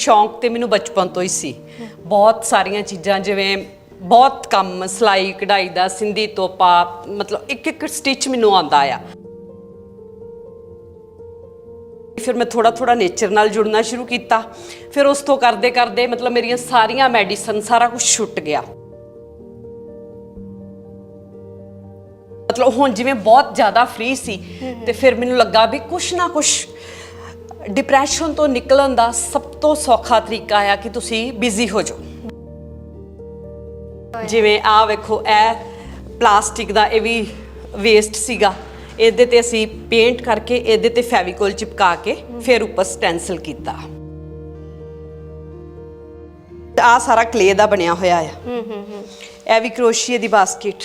ਸ਼ੌਂਕ ਤੇ ਮੈਨੂੰ ਬਚਪਨ ਤੋਂ ਹੀ ਸੀ। ਬਹੁਤ ਸਾਰੀਆਂ ਚੀਜ਼ਾਂ ਜਿਵੇਂ ਬਹੁਤ ਕੰਮ, ਸਿਲਾਈ, ਕਢਾਈ ਦਾ, ਸਿੰਧੀ ਤੋਪਾ, ਮਤਲਬ ਇੱਕ ਇੱਕ ਸਟਿਚ ਮੈਨੂੰ ਆਉਂਦਾ ਆ। ਫਿਰ ਮੈਂ ਥੋੜਾ ਥੋੜਾ ਨੇਚਰ ਨਾਲ ਜੁੜਨਾ ਸ਼ੁਰੂ ਕੀਤਾ। ਫਿਰ ਉਸ ਤੋਂ ਕਰਦੇ ਕਰਦੇ ਮਤਲਬ ਮੇਰੀਆਂ ਸਾਰੀਆਂ ਮੈਡੀਸਨ ਸਾਰਾ ਕੁਝ ਛੁੱਟ ਗਿਆ। ਮਤਲਬ ਹੁਣ ਜਿਵੇਂ ਬਹੁਤ ਜ਼ਿਆਦਾ ਫ੍ਰੀ ਸੀ, ਤੇ ਫਿਰ ਮੈਨੂੰ ਲੱਗਾ ਵੀ ਕੁਛ ਨਾ ਕੁਛ ਡਿਪਰੈਸ਼ਨ ਤੋਂ ਨਿਕਲਣ ਦਾ ਸਭ ਤੋਂ ਸੌਖਾ ਤਰੀਕਾ ਆ ਕਿ ਤੁਸੀਂ ਬਿਜ਼ੀ ਹੋ ਜਾਓ। ਜਿਵੇਂ ਆ ਵੇਖੋ ਇਹ ਪਲਾਸਟਿਕ ਦਾ ਇਹ ਵੀ ਵੇਸਟ ਸੀਗਾ। ਇਹਦੇ ਤੇ ਅਸੀਂ ਪੇਂਟ ਕਰਕੇ ਇਹਦੇ ਤੇ ਫੈਵੀਕੋਲ ਚਿਪਕਾ ਕੇ ਫਿਰ ਉੱਪਰ ਸਟੈਂਸਲ ਕੀਤਾ। ਆ ਸਾਰਾ ਕਲੇ ਦਾ ਬਣਿਆ ਹੋਇਆ ਆ। ਹੂੰ ਹੂੰ ਹੂੰ। ਇਹ ਵੀ ਕਰੋਸ਼ੀਏ ਦੀ ਬਾਸਕਟ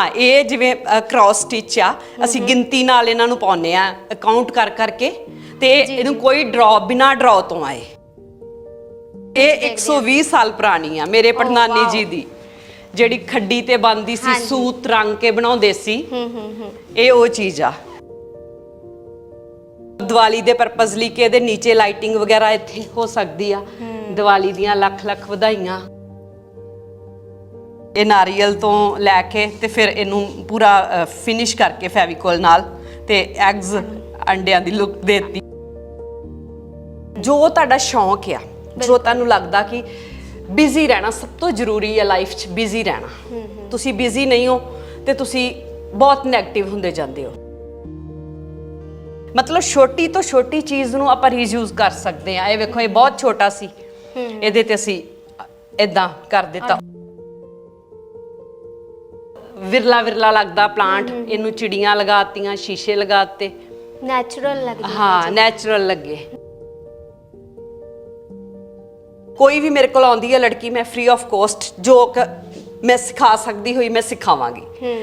ਹਾਂ ਇਹ ਜਿਵੇਂ ਕ੍ਰਾਸ ਸਟਿਚ ਆ ਅਸੀਂ ਗਿਣਤੀ ਨਾਲ ਇਹਨਾਂ ਨੂੰ ਪਾਉਨੇ ਆ ਅਕਾਊਂਟ ਕਰ ਕਰਕੇ ਤੇ ਇਹਨੂੰ ਕੋਈ ਡਰਾ ਬਿਨਾ ਡਰਾ ਤੋਂ ਆਏ। ਇਹ 120 ਸਾਲ ਪੁਰਾਣੀ ਆ ਮੇਰੇ ਪੜਨਾਨੀ ਜੀ ਦੀ। ਜਿਹੜੀ ਖੱਡੀ ਤੇ ਬੰਦੀ ਸੀ। ਸੂਤ ਰੰਗ ਕੇ ਬਣਾਉਂਦੇ ਸੀ ਹੂੰ ਹੂੰ ਹੂੰ ਇਹ ਉਹ ਚੀਜ਼ ਆ। ਦੀਵਾਲੀ ਦੇ ਪਰਪਸ ਲਈ ਕਿ ਇਹਦੇ ਨੀਚੇ ਲਾਈਟਿੰਗ ਵਗੈਰਾ ਇੱਥੇ ਹੋ ਸਕਦੀ ਆ। ਦੀਵਾਲੀ ਦੀਆਂ ਲੱਖ ਲੱਖ ਵਧਾਈਆਂ। ਇਹ ਨਾਰੀਅਲ ਤੋਂ ਲੈ ਕੇ ਤੇ ਫਿਰ ਇਹਨੂੰ ਪੂਰਾ ਫਿਨਿਸ਼ ਕਰਕੇ ਫੈਵੀਕੋਲ ਨਾਲ ਤੇ ਐਗਸ ਅੰਡਿਆਂ ਦੀ ਲੁੱਕ ਦੇਤੀ। ਜੋ ਤੁਹਾਡਾ ਸ਼ੌਂਕ ਆ ਜੋ ਤੁਹਾਨੂੰ ਲੱਗਦਾ ਕਿ ਬਿਜ਼ੀ ਰਹਿਣਾ ਸਭ ਤੋਂ ਜ਼ਰੂਰੀ ਹੈ ਲਾਈਫ 'ਚ ਬਿਜ਼ੀ ਰਹਿਣਾ। ਤੁਸੀਂ ਬਿਜ਼ੀ ਨਹੀਂ ਹੋ ਤੇ ਤੁਸੀਂ ਬਹੁਤ 네ਗੇਟਿਵ ਹੁੰਦੇ ਜਾਂਦੇ ਹੋ। ਮਤਲਬ ਛੋਟੀ ਤੋਂ ਛੋਟੀ ਚੀਜ਼ ਨੂੰ ਆਪਾਂ ਰੀਯੂਜ਼ ਕਰ ਸਕਦੇ ਆ। ਇਹ ਵੇਖੋ ਇਹ ਬਹੁਤ ਛੋਟਾ ਸੀ। ਇਹਦੇ ਤੇ ਅਸੀਂ ਇਦਾਂ ਕਰ ਦਿੱਤਾ। ਵਿਰਲਾ ਵਿਰਲਾ ਲੱਗਦਾ ਪਲਾਂਟ ਇਹਨੂੰ ਚਿੜੀਆਂ ਲਗਾਤੀਆਂ ਸ਼ੀਸ਼ੇ ਲਗਾਤੇ। ਨੈਚੁਰਲ ਲੱਗਦੀ ਹੈ ਨੈਚੁਰਲ ਲੱਗੇ। ਕੋਈ ਵੀ ਮੇਰੇ ਕੋਲ ਆਉਂਦੀ ਹੈ ਲੜਕੀ ਮੈਂ ਫ੍ਰੀ ਆਫ ਕੋਸਟ ਜੋ ਮੈਂ ਸਿਖਾ ਸਕਦੀ ਹੋਈ ਮੈਂ ਸਿਖਾਵਾਂਗੀ।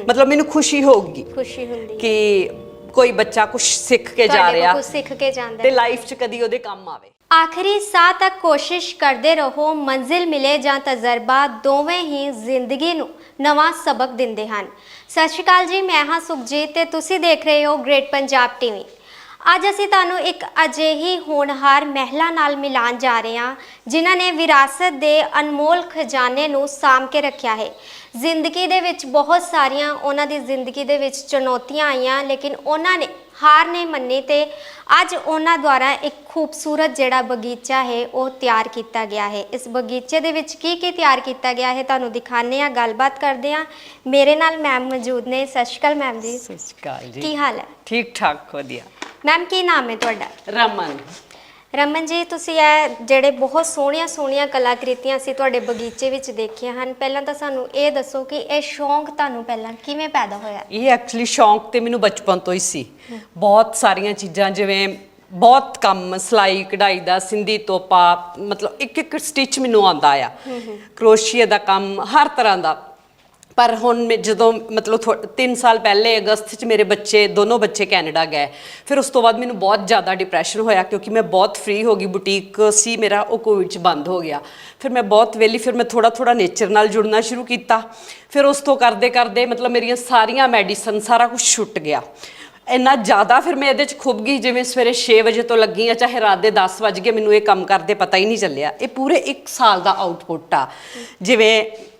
ਮਤਲਬ ਮੈਨੂੰ ਖੁਸ਼ੀ ਹੋਊਗੀ ਖੁਸ਼ੀ ਹੁੰਦੀ ਹੈ। ਕਿ ਕੋਈ ਬੱਚਾ ਕੁਝ ਸਿੱਖ ਕੇ ਜਾ ਰਿਹਾ ਕੁਝ ਸਿੱਖ ਕੇ ਜਾਂਦਾ ਤੇ ਲਾਈਫ 'ਚ ਕਦੀ ਉਹਦੇ ਕੰਮ ਆਵੇ। ਆਖਰੀ ਸਾਹ ਤੱਕ ਕੋਸ਼ਿਸ਼ ਕਰਦੇ ਰਹੋ ਮੰਜ਼ਿਲ ਮਿਲੇ ਜਾਂ ਤਜਰਬਾ ਦੋਵੇਂ ਹੀ ਜ਼ਿੰਦਗੀ ਨੂੰ ਨਵਾਂ ਸਬਕ ਦਿੰਦੇ ਹਨ। ਸਤਿ ਸ਼੍ਰੀ ਅਕਾਲ ਜੀ, ਮੈਂ ਹਾਂ ਸੁਖਜੀਤ ਤੇ ਤੁਸੀਂ ਦੇਖ ਰਹੇ ਹੋ ਗ੍ਰੇਟ ਪੰਜਾਬ ਟੀਵੀ। ਅੱਜ ਅਸੀਂ ਤੁਹਾਨੂੰ ਇੱਕ ਅਜਿਹੀ ਹੋਣਹਾਰ ਮਹਿਲਾ ਨਾਲ ਮਿਲਾਨ ਜਾ ਰਹੇ ਹਾਂ ਜਿਨ੍ਹਾਂ ਨੇ ਵਿਰਾਸਤ ਦੇ ਅਨਮੋਲ ਖਜ਼ਾਨੇ ਨੂੰ ਸਾਂਭ ਕੇ ਰੱਖਿਆ ਹੈ। ਜ਼ਿੰਦਗੀ ਦੇ ਵਿੱਚ ਬਹੁਤ ਸਾਰੀਆਂ ਉਹਨਾਂ ਦੀ ਜ਼ਿੰਦਗੀ ਦੇ ਵਿੱਚ ਚੁਣੌਤੀਆਂ ਆਈਆਂ ਲੇਕਿਨ ਉਹਨਾਂ ਨੇ ਹਾਰ ਨਹੀਂ ਮੰਨੀ ਤੇ ਅੱਜ ਉਹਨਾਂ ਦੁਆਰਾ ਇੱਕ ਖੂਬਸੂਰਤ ਜਿਹੜਾ ਬਗੀਚਾ ਹੈ ਉਹ ਤਿਆਰ ਕੀਤਾ ਗਿਆ ਹੈ। ਇਸ ਬਗੀਚੇ ਦੇ ਵਿੱਚ ਕੀ ਕੀ ਤਿਆਰ ਕੀਤਾ ਗਿਆ ਹੈ ਤੁਹਾਨੂੰ ਦਿਖਾਣੇ ਆ ਗੱਲਬਾਤ ਕਰਦੇ ਆ ਮੇਰੇ ਨਾਲ ਮੈਮ ਮੌਜੂਦ ਨੇ। ਸਤਿ ਸ਼੍ਰੀ ਅਕਾਲ ਮੈਮ ਜੀ। ਸਤਿ ਸ਼੍ਰੀ ਅਕਾਲ ਕੀ ਜੀ ਹਾਲ ਹੈ? ਠੀਕ ਠਾਕ ਵਧੀਆ। ਮੈਮ ਕੀ ਨਾਮ ਹੈ ਤੁਹਾਡਾ? ਰਮਨ। ਰਮਨ ਜੀ ਤੁਸੀਂ ਇਹ ਜਿਹੜੇ ਬਹੁਤ ਸੋਹਣੀਆਂ ਸੋਹਣੀਆਂ ਕਲਾਕ੍ਰਿਤੀਆਂ ਅਸੀਂ ਤੁਹਾਡੇ ਬਗੀਚੇ ਵਿੱਚ ਦੇਖੀਆਂ ਹਨ। ਪਹਿਲਾਂ ਤਾਂ ਸਾਨੂੰ ਇਹ ਦੱਸੋ ਕਿ ਇਹ ਸ਼ੌਂਕ ਤੁਹਾਨੂੰ ਪਹਿਲਾਂ ਕਿਵੇਂ ਪੈਦਾ ਹੋਇਆ? ਇਹ ਐਕਚੁਅਲੀ ਸ਼ੌਂਕ ਤੇ ਮੈਨੂੰ ਬਚਪਨ ਤੋਂ ਹੀ ਸੀ। ਬਹੁਤ ਸਾਰੀਆਂ ਚੀਜ਼ਾਂ ਜਿਵੇਂ ਬਹੁਤ ਕੰਮ ਸਿਲਾਈ ਕਢਾਈ ਦਾ ਸਿੰਧੀ ਤੋਪਾ ਮਤਲਬ ਇੱਕ ਇੱਕ ਸਟਿਚ ਮੈਨੂੰ ਆਉਂਦਾ ਆ ਕਰੋਸ਼ੀਏ ਦਾ ਕੰਮ ਹਰ ਤਰ੍ਹਾਂ ਦਾ। ਪਰ ਹੁਣ ਮੈਂ ਜਦੋਂ ਮਤਲਬ 3 ਸਾਲ ਪਹਿਲੇ ਅਗਸਤ 'ਚ ਮੇਰੇ ਬੱਚੇ, ਦੋਨੋਂ ਬੱਚੇ ਕੈਨੇਡਾ ਗਏ। ਫਿਰ ਉਸ ਤੋਂ ਬਾਅਦ ਮੈਨੂੰ ਬਹੁਤ ਜ਼ਿਆਦਾ ਡਿਪਰੈਸ਼ਨ ਹੋਇਆ ਕਿਉਂਕਿ ਮੈਂ ਬਹੁਤ ਫ੍ਰੀ ਹੋ ਗਈ ਬੁਟੀਕ ਸੀ ਮੇਰਾ, ਉਹ ਕੋਵਿਡ 'ਚ ਬੰਦ ਹੋ ਗਿਆ। ਫਿਰ ਮੈਂ ਬਹੁਤ ਵੇਲੀ ਫਿਰ ਮੈਂ ਥੋੜਾ ਥੋੜਾ ਨੇਚਰ ਨਾਲ ਜੁੜਨਾ ਸ਼ੁਰੂ ਕੀਤਾ। ਫਿਰ ਉਸ ਤੋਂ ਕਰਦੇ ਕਰਦੇ ਮਤਲਬ ਮੇਰੀਆਂ ਸਾਰੀਆਂ ਮੈਡੀਸਨ ਸਾਰਾ ਕੁਝ ਛੁੱਟ ਗਿਆ। ਇੰਨਾ ਜ਼ਿਆਦਾ ਫਿਰ ਮੈਂ ਇਹਦੇ 'ਚ ਖੁੱਬ ਗਈ, ਜਿਵੇਂ ਸਵੇਰੇ 6 ਵਜੇ ਤੋਂ ਲੱਗੀ ਆ ਚਾਹੇ ਰਾਤ ਦੇ 10 ਵਜ ਗਏ, ਮੈਨੂੰ ਇਹ ਕੰਮ ਕਰਦੇ ਪਤਾ ਹੀ ਨਹੀਂ ਚੱਲਿਆ। ਇਹ ਪੂਰੇ 1 ਸਾਲ ਦਾ ਆਊਟਪੁੱਟ ਆ। ਜਿਵੇਂ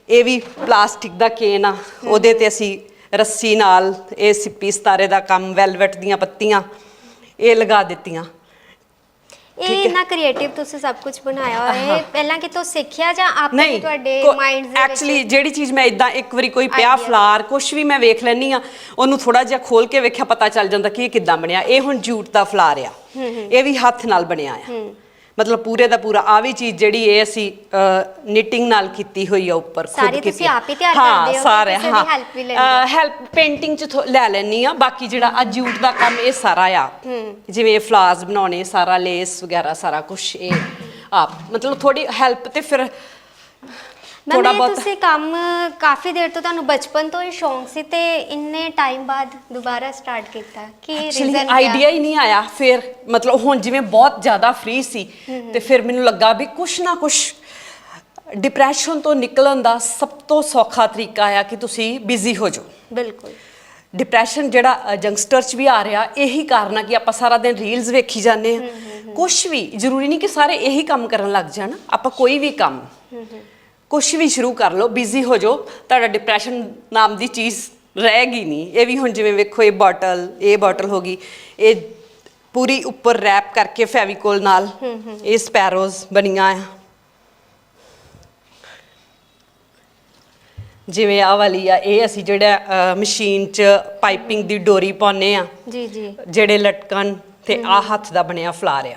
ਇਹ ਵੀ ਪਲਾਸਟਿਕ ਦਾ ਕੇਨ ਆ। ਉਹਦੇ ਤੇ ਅਸੀਂ ਰੱਸੀ ਨਾਲ ਇਹ ਸਿੱਪੀ ਸਤਾਰੇ ਦਾ ਕੰਮ ਵੈਲਵਟ ਦੀਆਂ ਪੱਤੀਆਂ ਇਹ ਲਗਾ ਦਿੱਤੀਆਂ। ਇਹ ਇੰਨਾ ਕ੍ਰੀਏਟਿਵ ਤੁਸੀਂ ਸਭ ਕੁਝ ਬਣਾਇਆ ਹੋਇਆ ਹੈ। ਪਹਿਲਾਂ ਕਿਤੋਂ ਸਿੱਖਿਆ ਜਾਂ ਆਪੇ ਤੁਹਾਡੇ ਮਾਈਂਡ ਦੇ ਵਿੱਚ ਐਕਚੁਅਲੀ ਜਿਹੜੀ ਚੀਜ਼ ਮੈਂ ਇਦਾਂ ਇੱਕ ਵਾਰੀ ਕੋਈ ਪਿਆ. ਫਲਾਰ ਕੁਝ ਵੀ ਮੈਂ ਵੇਖ ਲੈਣੀ ਆ ਉਹਨੂੰ ਥੋੜਾ ਜਿਹਾ ਖੋਲ ਕੇ ਵੇਖਿਆ ਪਤਾ ਚੱਲ ਜਾਂਦਾ ਕਿ ਇਹ ਕਿੱਦਾਂ ਬਣਿਆ। ਇਹ ਹੁਣ ਜੂਟ ਦਾ ਫਲਾਰ ਆ। ਇਹ ਵੀ ਹੱਥ ਨਾਲ ਬਣਿਆ ਆ। ਮਤਲਬ ਪੂਰੇ ਦਾ ਪੂਰਾ ਆ ਵੀ ਚੀਜ਼ ਜਿਹੜੀ ਇਹ ਅਸੀਂ ਨਿਟਿੰਗ ਨਾਲ ਕੀਤੀ ਹੋਈ ਆ ਉੱਪਰ ਖੁਦ ਸਾਰੀ ਕੀਤੀ। ਤੁਸੀਂ ਆਪ ਹੀ ਤਿਆਰ ਹਾਂ, ਕਰਦੇ ਹੋ ਕਿ ਸਾਰੇ ਹਾਂ। help ਵੀ ਲੈਂਦੇ ਹੈਲਪ ਪੇਂਟਿੰਗ ਚ ਲੈ ਲੈਣੀ ਆ ਬਾਕੀ ਜਿਹੜਾ ਆ ਜੂਟ ਦਾ ਕੰਮ ਇਹ ਸਾਰਾ ਆ। ਜਿਵੇਂ ਫਲਾਰਸ ਬਣਾਉਣੇ ਸਾਰਾ ਲੇਸ ਵਗੈਰਾ ਸਾਰਾ ਕੁਝ ਇਹ ਆਪ। ਮਤਲਬ ਥੋੜੀ ਹੈਲਪ ਤੇ ਫਿਰ ਥੋੜਾ ਬਹੁਤ। ਤੁਸੀਂ ਕੰਮ ਕਾਫੀ ਦੇਰ ਤੋਂ ਤੁਹਾਨੂੰ ਬਚਪਨ ਤੋਂ ਹੀ ਸ਼ੌਂਕ ਸੀ ਤੇ ਇੰਨੇ ਟਾਈਮ ਬਾਅਦ ਦੁਬਾਰਾ ਸਟਾਰਟ ਕੀਤਾ। ਕੀ ਰੀਜ਼ਨ ਆਈਡੀਆ ਹੀ ਨਹੀਂ ਆਇਆ। ਫਿਰ ਮਤਲਬ ਹੁਣ ਜਿਵੇਂ ਬਹੁਤ ਜ਼ਿਆਦਾ ਫ੍ਰੀ ਸੀ ਤੇ ਫਿਰ ਮੈਨੂੰ ਲੱਗਾ ਵੀ ਕੁਛ ਨਾ ਕੁਛ ਡਿਪਰੈਸ਼ਨ ਤੋਂ ਨਿਕਲਣ ਦਾ ਸਭ ਤੋਂ ਸੌਖਾ ਤਰੀਕਾ ਆ ਕਿ ਤੁਸੀਂ ਬਿਜ਼ੀ ਹੋ ਜਾਓ। ਬਿਲਕੁਲ। ਡਿਪਰੈਸ਼ਨ ਜਿਹੜਾ ਯੰਗਸਟਰ ਚ ਵੀ ਆ ਰਿਹਾ ਇਹੀ ਕਾਰਨ ਆ ਕਿ ਆਪਾਂ ਸਾਰਾ ਦਿਨ ਰੀਲਸ ਵੇਖੀ ਜਾਂਦੇ ਆ ਕੁਝ ਵੀ ਜ਼ਰੂਰੀ ਨਹੀਂ ਕਿ ਸਾਰੇ ਇਹੀ ਕੰਮ ਕਰਨ ਲੱਗ ਜਾਣ। ਆਪਾਂ ਕੋਈ ਵੀ ਕੰਮ ਕੁਝ ਵੀ ਸ਼ੁਰੂ ਕਰ ਲਓ ਬਿਜ਼ੀ ਹੋ ਜਾਓ ਤੁਹਾਡਾ ਡਿਪਰੈਸ਼ਨ ਨਾਮ ਦੀ ਚੀਜ਼ ਰਹੇਗੀ ਨਹੀਂ। ਇਹ ਵੀ ਹੁਣ ਜਿਵੇਂ ਵੇਖੋ ਇਹ ਬੋਟਲ ਇਹ ਬੋਟਲ ਹੋ ਗਈ ਇਹ ਪੂਰੀ ਉੱਪਰ ਰੈਪ ਕਰਕੇ ਫੈਵੀਕੋਲ ਨਾਲ ਇਹ ਸਪੈਰੋਜ਼ ਬਣੀਆਂ ਆ। ਜਿਵੇਂ ਆ ਵਾਲੀ ਆ ਇਹ ਅਸੀਂ ਜਿਹੜਾ ਮਸ਼ੀਨ 'ਚ ਪਾਈਪਿੰਗ ਦੀ ਡੋਰੀ ਪਾਉਨੇ ਆ ਜੀ ਜੀ। ਜਿਹੜੇ ਲਟਕਣ ਤੇ ਆ ਹੱਥ ਦਾ ਬਣਿਆ ਫਲਾਰ ਆ।